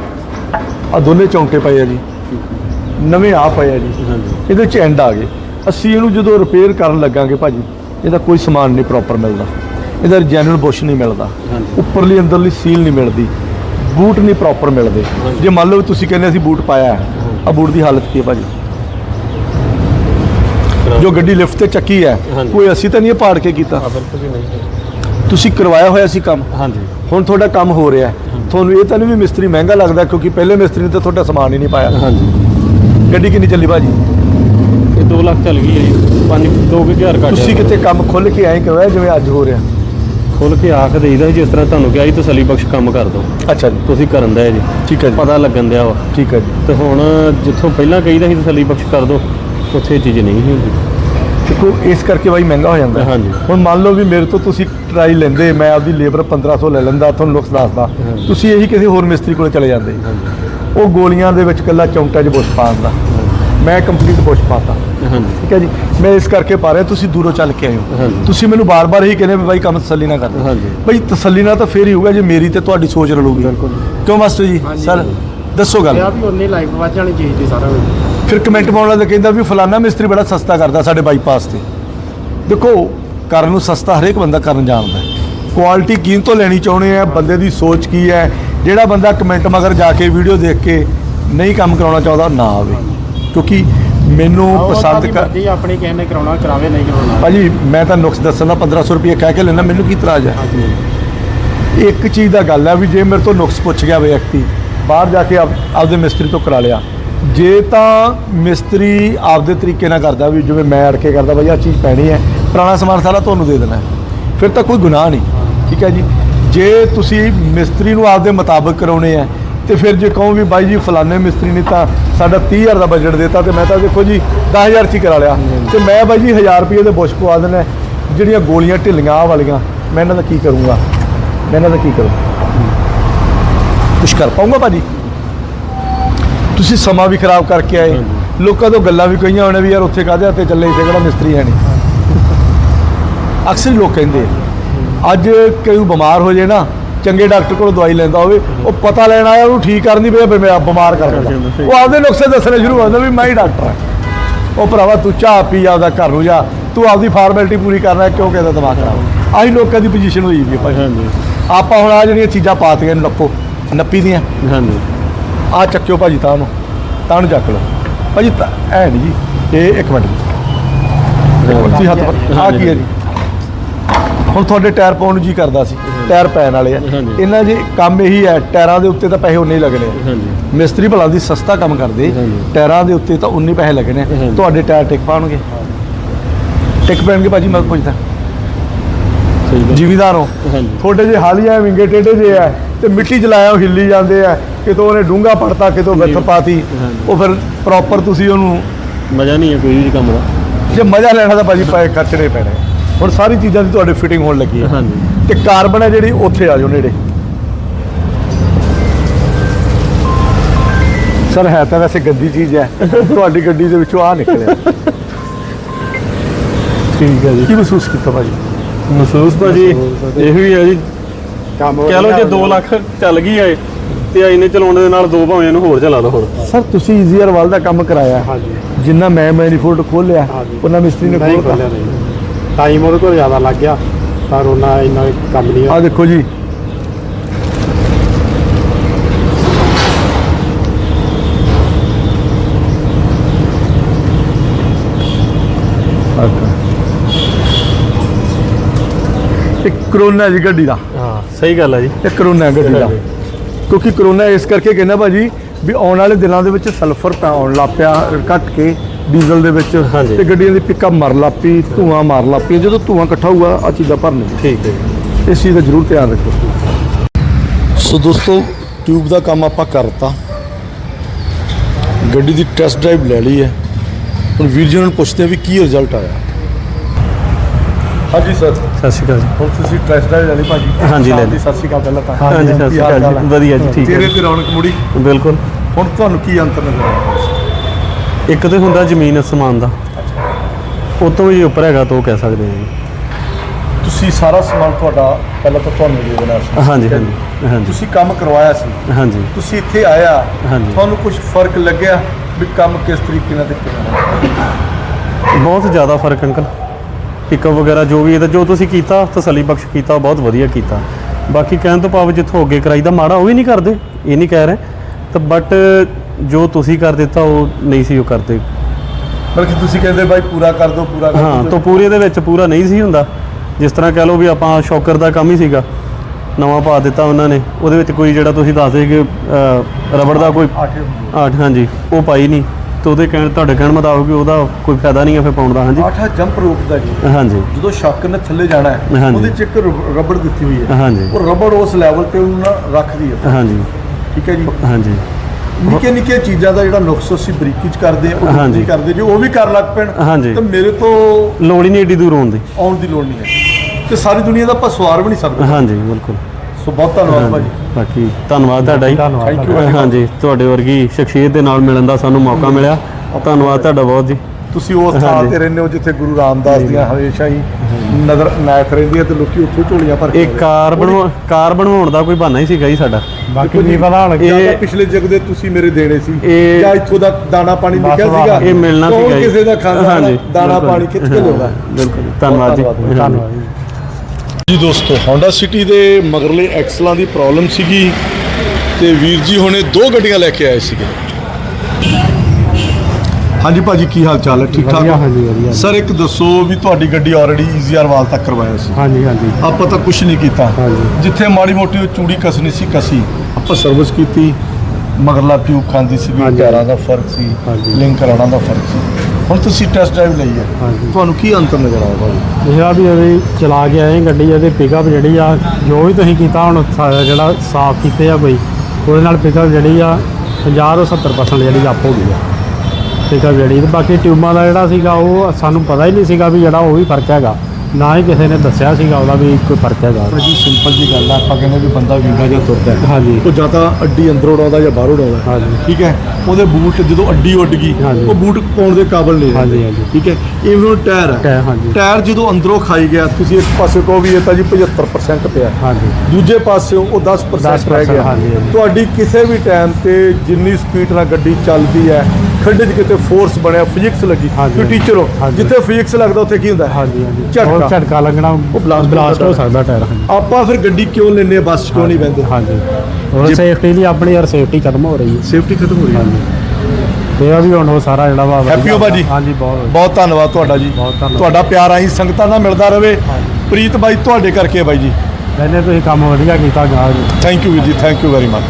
S1: ਆ ਦੋਨੇ ਚੌਂਕੇ ਪਏ ਆ ਜੀ। ਨਵੇਂ ਆ ਪਏ ਆ ਜੀ। ਇਹਦੇ ਚ ਐਂਡ ਆ ਗਏ। ਅਸੀਂ ਇਹਨੂੰ ਜਦੋਂ ਰਿਪੇਅਰ ਕਰਨ ਲੱਗਾਂਗੇ ਭਾਜੀ ਇਹਦਾ ਕੋਈ ਸਮਾਨ ਨਹੀਂ ਪ੍ਰੋਪਰ ਮਿਲਦਾ। ਇਹਦਾ ਜੈਨੂਅਲ ਬੁਸ਼ ਨਹੀਂ ਮਿਲਦਾ। ਉੱਪਰਲੀ ਅੰਦਰਲੀ ਸੀਲ ਨਹੀਂ ਮਿਲਦੀ। ਬੂਟ ਨਹੀਂ ਪ੍ਰੋਪਰ ਮਿਲਦੇ। ਜੇ ਮੰਨ ਲਓ ਤੁਸੀਂ ਕਹਿੰਦੇ ਅਸੀਂ ਬੂਟ ਪਾਇਆ ਆ ਬੂਟ ਦੀ ਹਾਲਤ ਕੀ ਹੈ ਭਾਜੀ? ਜੋ ਗੱਡੀ ਲਿਫਟ ਤੇ ਚੱਕੀ ਹੈ। ਕੋਈ ਅਸੀਂ ਤਾਂ ਨਹੀਂ ਪਾੜ ਕੇ ਕੀਤਾ।
S3: ਬਿਲਕੁਲ ਵੀ ਨਹੀਂ।
S1: ਤੁਸੀਂ ਕਰਵਾਇਆ ਹੋਇਆ ਸੀ ਕੰਮ?
S3: ਹਾਂਜੀ।
S1: ਹੁਣ ਤੁਹਾਡਾ ਕੰਮ ਹੋ ਰਿਹਾ ਹੈ। ਤੁਹਾਨੂੰ ਇਹ ਤਾਂ ਨਹੀਂ ਵੀ ਮਿਸਤਰੀ ਮਹਿੰਗਾ ਲੱਗਦਾ ਕਿਉਂਕਿ ਪਹਿਲੇ ਮਿਸਤਰੀ ਨੇ ਤਾਂ ਤੁਹਾਡਾ ਸਮਾਨ ਹੀ ਨਹੀਂ ਪਾਇਆ।
S3: ਹਾਂਜੀ।
S1: ਗੱਡੀ ਕਿੰਨੀ ਚੱਲੀ ਭਾਜੀ?
S3: ਇਹ 2 ਲੱਖ ਚੱਲ ਗਈ ਹੈ ਜੀ। 5 2000 ਘੱਟ
S1: ਤੁਸੀਂ ਕਿਤੇ ਕੰਮ ਖੁੱਲ ਕੇ ਐਂ ਕਰਵਾਇਆ ਜਿਵੇਂ ਅੱਜ ਹੋ ਰਿਹਾ?
S3: ਖੁੱਲ ਕੇ ਆਖ ਦੇਈਦਾ ਜਿਸ ਤਰ੍ਹਾਂ ਤੁਹਾਨੂੰ ਕਿਹਾ ਜੀ ਤਸੱਲੀ ਬਖਸ਼ ਕੰਮ ਕਰ ਦਿਓ।
S1: ਅੱਛਾ ਜੀ।
S3: ਤੁਸੀਂ ਕਰਨ ਦਾ ਜੀ।
S1: ਠੀਕ ਹੈ ਜੀ।
S3: ਪਤਾ ਲੱਗਣ ਦਿਆ ਵਾ।
S1: ਠੀਕ ਹੈ ਜੀ।
S3: ਤੇ ਹੁਣ ਜਿੱਥੋਂ ਪਹਿਲਾਂ ਕਹੀਦਾ ਸੀ ਤਸੱਲੀ ਬਖਸ਼ ਕਰ ਦਿਓ ਉੱਥੇ ਚੀਜ਼ ਨਹੀਂ ਸੀ ਹੁੰਦੀ।
S1: ਦੇਖੋ ਇਸ ਕਰਕੇ ਬਾਈ ਮਹਿੰਗਾ ਹੋ ਜਾਂਦਾ।
S3: ਹਾਂਜੀ।
S1: ਹੁਣ ਮੰਨ ਲਓ ਵੀ ਮੇਰੇ ਤੋਂ ਤੁਸੀਂ ਟਰਾਈ ਲੈਂਦੇ ਮੈਂ ਆਪਦੀ ਲੇਬਰ 1500 ਲੈ ਲੈਂਦਾ ਤੁਹਾਨੂੰ ਨੁਕਸ ਦੱਸਦਾ। ਤੁਸੀਂ ਇਹੀ ਕਿਸੇ ਹੋਰ ਮਿਸਤਰੀ ਕੋਲ ਚਲੇ ਜਾਂਦੇ। ਉਹ ਗੋਲੀਆਂ ਦੇ ਵਿੱਚ ਕੱਲਾ ਚੌਂਟਾ 'ਚ ਬੁੱਸ ਪਾਉਂਦਾ ਮੈਂ ਕੰਪਲੀਟ ਪੁੱਛ ਪਾਤਾ।
S3: ਹਾਂਜੀ।
S1: ਠੀਕ ਹੈ ਜੀ? ਮੈਂ ਇਸ ਕਰਕੇ ਪਾ ਰਿਹਾ ਤੁਸੀਂ ਦੂਰੋਂ ਚੱਲ ਕੇ ਆਏ ਹੋ
S3: ਹਾਂਜੀ।
S1: ਤੁਸੀਂ ਮੈਨੂੰ ਬਾਰ-ਬਾਰ ਇਹੀ ਕਹਿੰਦੇ ਵੀ ਬਾਈ ਕੰਮ ਤਸੱਲੀ ਨਾ ਕਰ।
S3: ਹਾਂਜੀ।
S1: ਬਾਈ ਤਸੱਲੀ ਨਾਲ ਤਾਂ ਫੇਰ ਹੀ ਹੋਊਗਾ ਜੇ ਮੇਰੀ ਤੇ ਤੁਹਾਡੀ ਸੋਚ ਰਲੂਗੀ।
S3: ਬਿਲਕੁਲ।
S1: ਕਿਉਂ ਮਾਸਟਰ ਜੀ। ਸਰ ਦੱਸੋ ਗੱਲ।
S2: ਇਹ ਆ ਵੀ ਉਨੀ ਲਾਈਫ ਵੱਧ ਜਾਣੀ ਚੀਜ਼ ਦੀ ਸਾਰਾ ਕੁਝ।
S1: ਫਿਰ ਕਮੈਂਟ ਪਾਉਣ ਵਾਲਾ ਕਹਿੰਦਾ ਵੀ ਫਲਾਨਾ ਮਿਸਤਰੀ ਬੜਾ ਸਸਤਾ ਕਰਦਾ ਸਾਡੇ ਬਾਈਪਾਸ ਤੇ। ਦੇਖੋ ਕਰਨ ਨੂੰ ਸਸਤਾ ਹਰੇਕ ਬੰਦਾ ਕਰਨ ਜਾਣਦਾ ਕੁਆਲਿਟੀ ਕਿਨ ਤੋਂ ਲੈਣੀ ਚਾਹੁੰਦੇ ਆ? ਬੰਦੇ ਦੀ ਸੋਚ ਕੀ ਹੈ? ਜਿਹੜਾ ਬੰਦਾ ਕਮੈਂਟ ਮਗਰ ਜਾ ਕੇ ਵੀਡੀਓ ਦੇਖ ਕੇ ਨਹੀਂ ਕੰਮ ਕਰਾਉਣਾ ਚਾਹੁੰਦਾ ਨਾ ਆਵੇ। ਕਿਉਂਕਿ ਮੈਨੂੰ ਪਸੰਦ ਕਰ
S2: ਮਰਜ਼ੀ ਆਪਣੀ ਕਿਸੇ ਨੇ ਕਰਾਉਣਾ ਕਰਾਵੇ ਨਹੀਂ ਕਰਾਉਣਾ।
S1: ਭਾਜੀ ਮੈਂ ਤਾਂ ਨੁਕਸ ਦੱਸਣ ਦਾ 1500 ਰੁਪਏ ਕਹਿ ਕੇ ਲੈਣਾ ਮੈਨੂੰ ਕੀ ਇਤਰਾਜ਼ ਹੈ? ਇੱਕ ਚੀਜ਼ ਦਾ ਗੱਲ ਹੈ ਵੀ ਜੇ ਮੇਰੇ ਤੋਂ ਨੁਕਸ ਪੁੱਛ ਗਿਆ ਵਿਅਕਤੀ ਬਾਹਰ ਜਾ ਕੇ ਆਪ- ਆਪਦੇ ਮਿਸਤਰੀ ਤੋਂ ਕਰਾ ਲਿਆ। ਜੇ ਤਾਂ ਮਿਸਤਰੀ ਆਪਦੇ ਤਰੀਕੇ ਨਾਲ ਕਰਦਾ ਵੀ ਜਿਵੇਂ ਮੈਂ ਅੜ ਕੇ ਕਰਦਾ ਬਈ ਆਹ ਚੀਜ਼ ਪੈਣੀ ਹੈ ਪੁਰਾਣਾ ਸਮਾਨ ਸਾਰਾ ਤੁਹਾਨੂੰ ਦੇ ਦੇਣਾ ਫਿਰ ਤਾਂ ਕੋਈ ਗੁਨਾਹ ਨਹੀਂ ਠੀਕ ਹੈ ਜੀ। ਜੇ ਤੁਸੀਂ ਮਿਸਤਰੀ ਨੂੰ ਆਪਦੇ ਮੁਤਾਬਕ ਕਰਾਉਣੇ ਆ ਤੇ ਫਿਰ ਜੇ ਕਹੋ ਵੀ ਬਾਈ ਜੀ ਫਲਾਣੇ ਮਿਸਤਰੀ ਨੇ ਤਾਂ ਸਾਡਾ 30000 ਦਾ ਬਜਟ ਦਿੱਤਾ ਤੇ ਮੈਂ ਤਾਂ ਦੇਖੋ ਜੀ 10000 ਚ ਕਰਾ ਲਿਆ। ਤੇ ਮੈਂ ਬਾਈ ਜੀ 1000 ਰੁਪਏ ਦੇ ਬੁਸ਼ ਪਵਾ ਦੇਣਾ। ਜਿਹੜੀਆਂ ਗੋਲੀਆਂ ਢਿੱਲੀਆਂ ਆਹ ਵਾਲੀਆਂ ਮੈਂ ਇਹਨਾਂ ਦਾ ਕੀ ਕਰੂੰਗਾ? ਮੈਂ ਇਹਨਾਂ ਦਾ ਕੀ ਕਰੂੰ ਕੁਛ ਕਰ ਪਾਉਂਗਾ ਭਾਜੀ? ਤੁਸੀਂ ਸਮਾਂ ਵੀ ਖਰਾਬ ਕਰਕੇ ਆਏ। ਲੋਕਾਂ ਤੋਂ ਗੱਲਾਂ ਵੀ ਕਹੀਆਂ ਹੋਣੇ ਵੀ ਯਾਰ ਉੱਥੇ ਕਾਹਦੇ ਹੱਥੇ ਚੱਲੇ ਇੱਥੇ ਕਿਹੜਾ ਮਿਸਤਰੀ ਹੈ ਨਹੀਂ। ਅਕਸਰ ਲੋਕ ਕਹਿੰਦੇ। ਅੱਜ ਕੋਈ ਬਿਮਾਰ ਹੋ ਜੇ ਨਾ ਚੰਗੇ ਡਾਕਟਰ ਕੋਲ ਦਵਾਈ ਲੈਂਦਾ ਹੋਵੇ ਉਹ ਪਤਾ ਲੈਣ ਆਇਆ ਉਹਨੂੰ ਠੀਕ ਕਰਨ ਦੀ ਬਜਾਏ ਵੀ ਮੈਂ ਬਿਮਾਰ ਕਰ ਦਿੰਦਾ। ਉਹ ਆਪਦੇ ਨੁਕਸੇ ਦੱਸਣੇ ਸ਼ੁਰੂ ਜਾਂਦਾ ਵੀ ਮੈਂ ਹੀ ਡਾਕਟਰ ਹਾਂ। ਉਹ ਭਰਾਵਾ ਤੂੰ ਚਾਹ ਪੀ ਆਪਦਾ ਘਰ ਨੂੰ ਜਾ। ਤੂੰ ਆਪਦੀ ਫਾਰਮੈਲਿਟੀ ਪੂਰੀ ਕਰਨਾ ਕਿਉਂ ਕਿਸੇ ਦਾ ਦਿਮਾਗ ਖਰਾਬ ਆਹੀ ਲੋਕਾਂ ਦੀ ਪੋਜੀਸ਼ਨ ਹੋਈ ਵੀ ਭਾਈ।
S3: ਹਾਂਜੀ।
S1: ਆਪਾਂ ਹੁਣ ਆ ਜਿਹੜੀਆਂ ਚੀਜ਼ਾਂ ਪਾਤੀਆਂ ਨੂੰ ਨੱਪੋ ਨੱਪੀ ਦੀਆਂ।
S3: ਹਾਂਜੀ।
S1: ਆ ਚੱਕਿਓ ਭਾਜੀ ਤਾਂ ਨੂੰ ਤਾਂ ਨੂੰ ਚੱਕ ਲਓ। ਭਾਜੀ ਤਾਂ ਐ ਨਹੀਂ ਜੀ ਇਹ ਇੱਕ ਮਿੰਟ ਤੁਸੀਂ ਹੱਥ ਆ ਕੀ ਹੈ ਜੀ? ਹੁਣ ਤੁਹਾਡੇ ਟਾਇਰ ਪਾਉਣ ਨੂੰ ਜੀ ਕਰਦਾ ਸੀ ਟਾਇਰ ਪੈਣ ਵਾਲੇ ਆ। ਇਹਨਾਂ ਜੇ ਕੰਮ ਇਹੀ ਹੈ ਟਾਇਰਾਂ ਦੇ ਉੱਤੇ ਤਾਂ ਪੈਸੇ ਉਨੇ ਹੀ ਲੱਗਣੇ ਆ। ਮਿਸਤਰੀ ਭਲਾ ਦੀ ਸਸਤਾ ਕੰਮ ਕਰਦੇ। ਟਾਇਰਾਂ ਦੇ ਉੱਤੇ ਤਾਂ ਉਨੇ ਪੈਸੇ ਲੱਗਣੇ। ਤੁਹਾਡੇ ਟਾਇਰ ਟਿਕ ਪਾਉਣਗੇ। ਟਿਕ ਪੈਣਗੇ ਭਾਜੀ ਮੈਂ ਪੁੱਛਦਾ। ਜ਼ਿਮੀਦਾਰ ਹੋ। ਤੁਹਾਡੇ ਜੇ ਹਾਲੀਆਂ ਵਿੰਗੇ ਟੇਢੇ ਜੇ ਆ ਤੇ ਮਿੱਟੀ ਚਲਾਇਆ ਉਹ ਹਿੱਲੀ ਜਾਂਦੇ ਆ। ਕਿਤੋਂ ਉਹਨੇ ਡੂੰਗਾ ਪੜਤਾ ਕਿਤੋਂ ਵਿੱਥ ਪਾਤੀ। ਉਹ ਫਿਰ ਪ੍ਰੋਪਰ ਤੁਸੀਂ ਉਹਨੂੰ
S3: ਮਜ਼ਾ ਨਹੀਂ ਹੈ ਕੋਈ ਵੀ ਕੰਮ ਦਾ।
S1: ਜੇ ਮਜ਼ਾ ਲੈਣਾ ਤਾਂ ਭਾਜੀ ਪੈਸੇ ਖਰਚਣੇ ਪੈਣੇ। ਹੁਣ ਸਾਰੀ ਚੀਜ਼ਾਂ ਦੀ ਤੁਹਾਡੀ ਫਿਟਿੰਗ ਹੋਣ ਲੱਗੀ ਹੈ।
S3: ਹਾਂਜੀ।
S1: ਤੇ ਕਾਰਬਨ ਹੈ ਜਿਹੜੀ ਉੱਥੇ ਆ ਜਾਓ ਨੇੜੇ। ਸਰ ਹੈ ਤਾਂ ਵੈਸੇ ਗੰਦੀ ਚੀਜ਼ ਹੈ। ਤੁਹਾਡੀ ਗੱਡੀ ਦੇ ਵਿੱਚੋਂ ਆ ਨਿਕਲਿਆ।
S3: ਠੀਕ ਹੈ ਜੀ।
S1: ਕੀ ਮਹਿਸੂਸ ਕੀਤਾ ਭਾਜੀ?
S3: ਮਹਿਸੂਸ ਭਾਜੀ ਇਹ ਵੀ ਹੈ ਜੀ।
S2: ਕੰਮ
S3: ਕਹਿ ਲਓ ਜੇ 2 ਲੱਖ ਚੱਲ ਗਈ ਹੈ। ਤੇ ਇਹਨੇ ਚਲਾਉਣ ਦੇ ਨਾਲ ਦੋ ਭਾਵੇਂ ਇਹਨੂੰ ਹੋਰ ਚਲਾ ਲਓ ਹੋਰ।
S1: ਸਰ ਤੁਸੀਂ ਈਜ਼ੀਅਰ ਵਾਲ ਦਾ ਕੰਮ ਕਰਾਇਆ।
S2: ਹਾਂਜੀ।
S1: ਜਿੰਨਾ ਮੈਂ ਮੈਨੀਫੋਲਡ ਖੋਲਿਆ
S2: ਹਾਂਜੀ।
S1: ਉਹਨਾਂ ਮਿਸਤਰੀ ਨੇ
S2: ਨਹੀਂ
S1: ਖੋਲ੍ਹਤਾ
S2: ਖੋਲਿਆ ਨਹੀਂ। ਟਾਈਮ ਉਹਦੇ ਕੋਲ ਜ਼ਿਆਦਾ ਲੱਗ ਗਿਆ ਪਰ ਉਹਨਾਂ ਇੰਨਾ ਕੰਮ ਨਹੀਂ
S1: ਆ ਦੇਖੋ ਜੀ। ਇਹ ਕਰੋਨਾ ਜੀ ਗੱਡੀ ਦਾ।
S3: ਹਾਂ ਸਹੀ ਗੱਲ ਹੈ ਜੀ।
S1: ਇਹ ਕਰੋਨਾ ਗੱਡੀ ਦਾ। ਕਿਉਂਕਿ ਕਰੋਨਾ ਇਸ ਕਰਕੇ ਕਹਿੰਦਾ ਭਾਜੀ ਵੀ ਆਉਣ ਵਾਲੇ ਦਿਨਾਂ ਦੇ ਵਿੱਚ ਸਲਫਰ ਤਾਂ ਆਉਣ ਲੱਗ ਪਿਆ ਘਟ ਕੇ ਡੀਜ਼ਲ ਦੇ ਵਿੱਚ। ਤੇ ਗੱਡੀਆਂ ਦੀ ਪਿਕਅਪ ਮਰ ਲੱਗ ਪਈ ਧੂਆਂ ਮਾਰ ਲੱਗ ਪਈ ਜਦੋਂ ਧੂਆਂ ਇਕੱਠਾ ਹੋਊਗਾ ਆ ਚੀਜ਼ਾਂ ਭਰਨਗੀਆਂ
S3: ਠੀਕ ਹੈ।
S1: ਇਸ ਚੀਜ਼ ਦਾ ਜ਼ਰੂਰ ਧਿਆਨ ਰੱਖੋ। ਸੋ ਦੋਸਤੋ ਟਿਊਬ ਦਾ ਕੰਮ ਆਪਾਂ ਕਰਤਾ ਗੱਡੀ ਦੀ ਟੈਸਟ ਡਰਾਈਵ ਲੈ ਲਈ ਹੈ। ਹੁਣ ਵੀਰ ਜੀ ਨੂੰ ਪੁੱਛਦੇ ਆ ਵੀ ਕੀ ਰਿਜ਼ਲਟ ਆਇਆ। ਹਾਂਜੀ ਸਰ।
S3: ਸਤਿ ਸ਼੍ਰੀ ਅਕਾਲ ਜੀ।
S1: ਹੁਣ ਤੁਸੀਂ ਟੈਸਟ ਡਰਾਈਵ ਲੈ ਲਈ ਭਾਜੀ।
S3: ਹਾਂਜੀ, ਲੈ ਲਈ।
S1: ਦੀ ਸਤਿ ਸ਼੍ਰੀ ਅਕਾਲ ਪਹਿਲਾਂ ਤਾਂ।
S3: ਹਾਂਜੀ ਸਤਿ
S1: ਕੀ
S3: ਸ਼੍ਰੀ
S1: ਹਾਲ
S3: ਅਕਾਲ
S1: ਚਾਲ
S3: ਜੀ।
S1: ਹੈ?
S3: ਵਧੀਆ ਜੀ ਠੀਕ ਹੈ
S1: ਤੇਰੇ ਤੇ ਰੌਣਕ ਮੁੜੀ।
S3: ਬਿਲਕੁਲ।
S1: ਹੁਣ ਤੁਹਾਨੂੰ ਕੀ ਅੰਤਰ ਨਜ਼ਰ ਆਇਆ
S3: ਇੱਕ ਤੇ ਹੁੰਦਾ ਜ਼ਮੀਨ ਅਸਮਾਨ ਦਾ। ਉਹ ਤੋਂ ਵੀ ਉੱਪਰ ਹੈਗਾ ਤਾਂ ਉਹ ਕਹਿ ਸਕਦੇ ਹਾਂ ਜੀ।
S1: ਤੁਸੀਂ ਸਾਰਾ ਸਮਾਨ ਤੁਹਾਡਾ ਪਹਿਲਾਂ ਤਾਂ ਤੁਹਾਨੂੰ ਦੇ ਦੇਣਾ ਸੀ।
S3: ਹਾਂਜੀ
S1: ਠੀਕ ਹੈ
S3: ਹਾਂਜੀ
S1: ਜੀ?
S3: ਹਾਂਜੀ
S1: ਤੁਸੀਂ ਕੰਮ ਕਰਵਾਇਆ ਸੀ।
S3: ਹਾਂਜੀ।
S1: ਤੁਸੀਂ ਇੱਥੇ ਆਇਆ।
S3: ਹਾਂਜੀ।
S1: ਤੁਹਾਨੂੰ ਕੁਝ ਫ਼ਰਕ ਲੱਗਿਆ ਵੀ ਕੰਮ ਕਿਸ ਤਰੀਕੇ ਨਾਲ ਤੇ ਕਿਵੇਂ?
S3: ਬਹੁਤ ਜ਼ਿਆਦਾ ਫ਼ਰਕ ਅੰਕਲ। ਪਿਕਅਪ ਵਗੈਰਾ ਜੋ ਵੀ ਇਹਦਾ ਜੋ ਤੁਸੀਂ ਕੀਤਾ ਤਸੱਲੀ ਬਖਸ਼ ਕੀਤਾ ਬਹੁਤ ਵਧੀਆ ਕੀਤਾ। ਬਾਕੀ ਕਹਿਣ ਤੋਂ ਭਾਵ ਜਿੱਥੋਂ ਅੱਗੇ ਕਰਾਈਦਾ ਮਾੜਾ ਉਹ ਵੀ ਨਹੀਂ ਕਰਦੇ ਇਹ ਨਹੀਂ ਕਹਿ ਰਹੇ। ਤਾਂ ਬਟ ਜੋ ਤੁਸੀਂ ਕਰ ਦਿੱਤਾ ਉਹ ਨਹੀਂ ਸੀ ਉਹ ਕਰਦੇ।
S1: ਬਲਕਿ ਤੁਸੀਂ ਕਹਿੰਦੇ ਬਾਈ ਪੂਰਾ ਕਰ ਦਿਓ ਪੂਰਾ ਕਰ
S3: ਹਾਂ ਤਾਂ ਪੂਰੇ ਦੇ ਵਿੱਚ ਪੂਰਾ ਨਹੀਂ ਸੀ ਹੁੰਦਾ। ਜਿਸ ਤਰ੍ਹਾਂ ਕਹਿ ਲਓ ਵੀ ਆਪਾਂ ਸ਼ੌਕਰ ਦਾ ਕੰਮ ਹੀ ਸੀਗਾ। ਨਵਾਂ ਪਾ ਦਿੱਤਾ ਉਹਨਾਂ ਨੇ। ਉਹਦੇ ਵਿੱਚ ਕੋਈ ਜਿਹੜਾ ਤੁਸੀਂ ਦੱਸਦੇ ਕਿ ਰਬੜ ਦਾ ਕੋਈ
S1: ਆਠੇ ਹੁੰਦੇ
S3: ਆਠ ਹਾਂਜੀ ਉਹ ਪਾਈ ਨਹੀਂ। ਤੇ ਉਹਦੇ ਕਹਿਣ ਤੁਹਾਡੇ ਕਹਿਣ ਮੁਤਾਬਕ ਉਹਦਾ ਕੋਈ ਫਾਇਦਾ ਨਹੀਂ ਹੈ ਫਿਰ ਪਾਉਣ ਦਾ ਹਾਂਜੀ?
S1: ਆਠਾ ਜੰਪ ਰੋਕਦਾ ਜੀ।
S3: ਹਾਂਜੀ।
S1: ਜਦੋਂ ਸ਼ੱਕ ਨੇ ਥੱਲੇ ਜਾਣਾ ਹੈ
S3: ਹਾਂਜੀ।
S1: ਉਹਦੇ ਚ ਇੱਕ ਰਬੜ ਦਿੱਤੀ ਹੋਈ ਹੈ।
S3: ਹਾਂਜੀ।
S1: ਉਹ ਰਬੜ ਉਸ ਲੈਵਲ ਤੇ ਉਹਨੂੰ ਨਾ ਰੱਖਦੀ ਹੈ।
S3: ਹਾਂਜੀ।
S1: ਠੀਕ ਹੈ ਜੀ?
S3: ਹਾਂਜੀ।
S1: ਨਿੱਕੇ ਨਿੱਕੇ ਚੀਜ਼ਾਂ ਦਾ ਜਿਹੜਾ ਨੁਕਸ ਅਸੀਂ ਬਰੀਕੀ ਚ ਕਰਦੇ ਆ ਉਹ
S3: ਹਾਂਜੀ।
S1: ਨਹੀਂ ਕਰਦੇ ਜੇ ਉਹ ਵੀ ਕਰਨ ਲੱਗ ਪੈਣ
S3: ਹਾਂਜੀ।
S1: ਤਾਂ ਮੇਰੇ ਤੋਂ
S3: ਲੋੜ ਹੀ ਨਹੀਂ ਏਡੀ ਦੂਰ ਆਉਣ ਦੀ।
S1: ਆਉਣ ਦੀ ਲੋੜ ਨਹੀਂ ਹੈ। ਤੇ ਸਾਰੀ ਦੁਨੀਆ ਦਾ ਆਪਾਂ ਸਵਾਰ ਵੀ ਨਹੀਂ ਸਕਦੇ।
S3: ਹਾਂਜੀ ਬਿਲਕੁਲ।
S1: ਸੋ ਬਹੁਤ ਧੰਨਵਾਦ ਭਾਜੀ।
S3: ਬਾਕੀ ਧੰਨਵਾਦ ਤੁਹਾਡਾ ਜੀ।
S1: Thank you very much.
S3: ਹਾਂਜੀ ਤੁਹਾਡੇ ਵਰਗੀ ਸ਼ਖਸੀਅਤ ਦੇ ਨਾਲ ਮਿਲਣ ਦਾ ਸਾਨੂੰ ਮੌਕਾ ਮਿਲਿਆ। ਧੰਨਵਾਦ ਤੁਹਾਡਾ ਬਹੁਤ ਜੀ।
S1: ਤੁਸੀਂ ਉਸ ਥਾਂ
S3: ਹਾਂਜੀ।
S1: ਤੇ ਰਹਿੰਦੇ ਹੋ ਜਿੱਥੇ ਗੁਰੂ ਰਾਮਦਾਸ ਦੀਆਂ ਹਮੇਸ਼ਾ ਹੀ ਨਜ਼ਰ ਨਾਇਕ ਰਹਿੰਦੀ ਹੈ ਤੇ ਲੋਕੀ ਉੱਥੋਂ ਝੋਲੀਆਂ ਭਰ
S3: ਇਹ ਕਾਰ ਬਣਵਾ ਕਾਰ ਬਣਵਾਉਣ ਦਾ ਕੋਈ ਬਹਾਨਾ ਹੀ ਸੀਗਾ ਜੀ ਸਾਡਾ।
S2: ਬਾਕੀ ਨਹੀਂ ਪਤਾ ਹੁਣ
S1: ਜਾਂ
S3: ਇਹ-
S1: ਪਿਛਲੇ ਜਗ ਦੇ ਤੁਸੀਂ ਮੇਰੇ ਦੇਣੇ ਸੀ।
S3: ਇਹ-
S1: ਜਾਂ ਇੱਥੋਂ ਦਾ ਦਾਣਾ ਪਾਣੀ
S2: ਬਸ
S1: ਲਿਖਿਆ ਸੀਗਾ।
S3: ਇਹ ਮਿਲਣਾ
S1: ਕੌਣ
S3: ਸੀਗਾ ਜੀ।
S1: ਕਿਸੇ ਦਾ ਖਾਂਦਾ
S3: ਹਾਂਜੀ,
S1: ਦਾਣਾ
S3: ਬਿਲਕੁਲ।
S1: ਪਾਣੀ ਖਿੱਚ ਕੇ ਲਿਆਉਂਦਾ?
S3: ਬਿਲਕੁਲ। ਧੰਨਵਾਦ ਜੀ।
S1: ਧੰਨਵਾਦ।
S2: ਧੰਨਵਾਦ ਜੀ।
S1: ਜੀ ਦੋਸਤੋ Honda City ਦੇ ਮਗਰਲੇ ਐਕਸਲਾਂ ਦੀ ਪ੍ਰੋਬਲਮ ਸੀਗੀ ਤੇ ਵੀਰ ਜੀ ਹੁਣੇ ਦੋ ਗੱਡੀਆਂ ਲੈ ਕੇ ਆਏ ਸੀਗੇ। ਹਾਂਜੀ ਭਾਜੀ ਕੀ ਹਾਲ ਚਾਲ ਹੈ? ਠੀਕ ਠਾਕ
S2: ਵਧੀਆ? ਹਾਂਜੀ ਵਧੀਆ।
S1: ਸਰ ਇੱਕ ਦੱਸੋ ਵੀ ਤੁਹਾਡੀ ਗੱਡੀ ਆਲਰੇਡੀ ਈਜ਼ੀਆਰ ਵਾਲ ਤੱਕ ਕਰਵਾਇਆ ਸੀ।
S2: ਹਾਂਜੀ ਹਾਂਜੀ।
S1: ਆਪਾਂ ਤਾਂ ਕੁਝ ਨਹੀਂ ਕੀਤਾ।
S2: ਹਾਂਜੀ।
S1: ਜਿੱਥੇ ਮਾੜੀ ਮੋਟੀ ਉਹ ਚੂੜੀ ਕਸਣੀ ਸੀ ਕਸੀ। ਆਪਾਂ ਸਰਵਿਸ ਕੀਤੀ। ਮਗਰਲਾ ਟਿਊਬ ਖਾਂਦੀ ਸੀ
S2: ਹਾਂਜੀ।
S1: ਟਾਇਰਾਂ ਦਾ ਫ਼ਰਕ ਸੀ।
S2: ਹਾਂਜੀ।
S1: ਲਿੰਕ ਕਰਾਉਣਾ ਦਾ ਫ਼ਰਕ ਸੀ। ਹੁਣ ਤੁਸੀਂ ਟੈਸਟ ਡਰਾਈਵ ਲਈ ਹੈ।
S2: ਹਾਂਜੀ।
S1: ਤੁਹਾਨੂੰ ਕੀ ਅੰਤਰ ਨਜ਼ਰ ਆਇਆ ਭਾਜੀ?
S2: ਜਿਹੜਾ ਵੀ ਉਹਦੀ ਚਲਾ ਕੇ ਆਏ ਗੱਡੀ ਇਹਦੀ ਪਿਕਅਪ ਜਿਹੜੀ ਆ ਜੋ ਵੀ ਤੁਸੀਂ ਕੀਤਾ ਹੁਣ ਸਾ- ਜਿਹੜਾ ਸਾਫ਼ ਕੀਤੇ ਆ ਕੋਈ ਉਹਦੇ ਨਾਲ ਪਿਕਅਪ ਜਿਹੜੀ ਆ 50 ਤੋਂ 70% ਜਿਹੜੀ ਅਪ ਹੋ ਗਈ ਆ। ਪਿਕਅਪ ਜਿਹੜੀ ਤੇ ਬਾਕੀ ਟਿਊਬਾਂ ਦਾ ਜਿਹੜਾ ਸੀਗਾ ਉਹ ਸਾਨੂੰ ਪਤਾ ਹੀ ਨਹੀਂ ਸੀਗਾ ਵੀ ਜਿਹੜਾ ਉਹ ਵੀ ਫ਼ਰਕ ਹੈਗਾ। ਨਾ ਹੀ ਕਿਸੇ ਨੇ ਦੱਸਿਆ ਸੀਗਾ ਉਹਦਾ ਵੀ ਕੋਈ ਫ਼ਰਕ ਹੈਗਾ।
S1: ਭਾਜੀ ਸਿੰਪਲ ਜੀ ਗੱਲ ਆ ਆਪਾਂ ਕਹਿੰਦੇ ਵੀ ਬੰਦਾ ਵਿੰਗਾ ਜਾਂ ਤੁਰਦਾ ਹੈ।
S2: ਹਾਂਜੀ।
S1: ਉਹ ਜਾਂ ਤਾਂ ਅੱਡੀ ਅੰਦਰੋਂ ਉਡਾਉਂਦਾ ਜਾਂ ਬਾਹਰੋਂ ਉਡਾਉਂਦਾ
S2: ਹਾਂਜੀ।
S1: ਠੀਕ ਹੈ? ਉਹਦੇ ਬੂਟ ਜਦੋਂ ਅੱਡੀ ਉੱਡ ਗਈ
S2: ਹਾਂਜੀ।
S1: ਉਹ ਬੂਟ ਪਾਉਣ ਦੇ ਕਾਬਲ ਨਹੀਂ
S2: ਹਾਂਜੀ,
S1: ਰਹਿੰਦੇ
S2: ਹਾਂਜੀ।
S1: ਠੀਕ ਹੈ? ਇਵੇਂ ਉਹ ਟਾਇਰ ਹੈ।
S2: ਟਾਇਰ, ਹਾਂਜੀ।
S1: ਟਾਇਰ ਜਦੋਂ ਅੰਦਰੋਂ ਖਾਈ ਗਿਆ ਤੁਸੀਂ ਇੱਕ ਪਾਸੇ ਕਹੋ ਵੀ ਇਹ ਤਾਂ ਜੀ 75% ਪਿਆ।
S2: ਹਾਂਜੀ।
S1: ਦੂਜੇ ਪਾਸਿਓਂ ਉਹ 10% ਰਹਿ
S2: 10%
S1: ਗਿਆ।
S2: ਹਾਂਜੀ, ਹਾਂਜੀ।
S1: ਤੁਹਾਡੀ ਕਿਸੇ ਵੀ ਟਾਈਮ ਤੇ ਜਿੰਨੀ ਸਪੀਡ ਨਾਲ ਗੱਡੀ ਚੱਲਦੀ ਹੈ ਖੱਡੇ 'ਚ ਕਿਤੇ ਫੋਰਸ ਬਣਿਆ ਫਿਜ਼ਿਕਸ ਲੱਗੀ।
S2: ਹਾਂਜੀ,
S1: ਟੀਚਰ ਹੋ
S2: ਹਾਂਜੀ।
S1: ਜਿੱਥੇ ਫਿਜ਼ਿਕਸ ਲੱਗਦਾ ਉੱਥੇ ਕੀ ਹੁੰਦਾ? ਹੈ?
S2: ਹਾਂਜੀ ਹਾਂਜੀ।
S1: ਝਟਕਾ।
S2: ਝਟਕਾ ਲੱਗਣਾ
S1: ਉਹ blast
S2: ਬਲਾਸਟ ਹੋ ਸਕਦਾ। ਟਾਇਰ ਹਾਂਜੀ।
S1: ਆਪਾਂ ਫਿਰ ਗੱਡੀ ਕਿਉਂ ਲੈਨੇ ਬੱਸ 'ਚ ਕਿਉਂ ਨਹੀਂ ਬਹਿੰਦੇ?
S2: ਹਾਂਜੀ।
S1: ਜੇ-
S2: ਸੇਫਟੀ ਲਈ ਆਪਣੀ ਯਾਰ ਸੇਫਟੀ ਖਤਮ ਹੋ ਰਹੀ ਹੈ।
S1: ਸੇਫਟੀ ਖਤਮ ਹੋ ਰਹੀ ਹੈ।
S2: ਹਾਂਜੀ। ਤੇ ਇਹ ਵੀ ਹੁਣ ਉਹ ਸਾਰਾ ਜਿਹੜਾ ਵਾ
S1: Happy ਹੋ ਭਾਜੀ?
S2: ਹਾਂਜੀ ਬਹੁਤ ਵਧੀਆ।
S1: ਬਹੁਤ ਧੰਨਵਾਦ ਤੁਹਾਡਾ ਜੀ।
S2: ਬਹੁਤ ਧੰਨਵਾਦ।
S1: ਤੁਹਾਡਾ ਪਿਆਰ ਆਈ ਸੰਗਤਾਂ ਦਾ ਮਿਲਦਾ ਰਹੇ ਪ੍ਰੀਤ ਬਾਈ ਤੁਹਾਡੇ ਕਰਕੇ ਬਾਈ ਜੀ।
S2: ਕਹਿੰਦੇ ਤੁਸੀਂ ਕੰਮ ਵਧੀਆ ਕੀਤਾ ਗਾ
S1: ਥੈਂਕ ਯੂ ਵੀਰ ਜੀ ਥੈਂਕ ਯੂ ਵੈਰੀ ਮਚ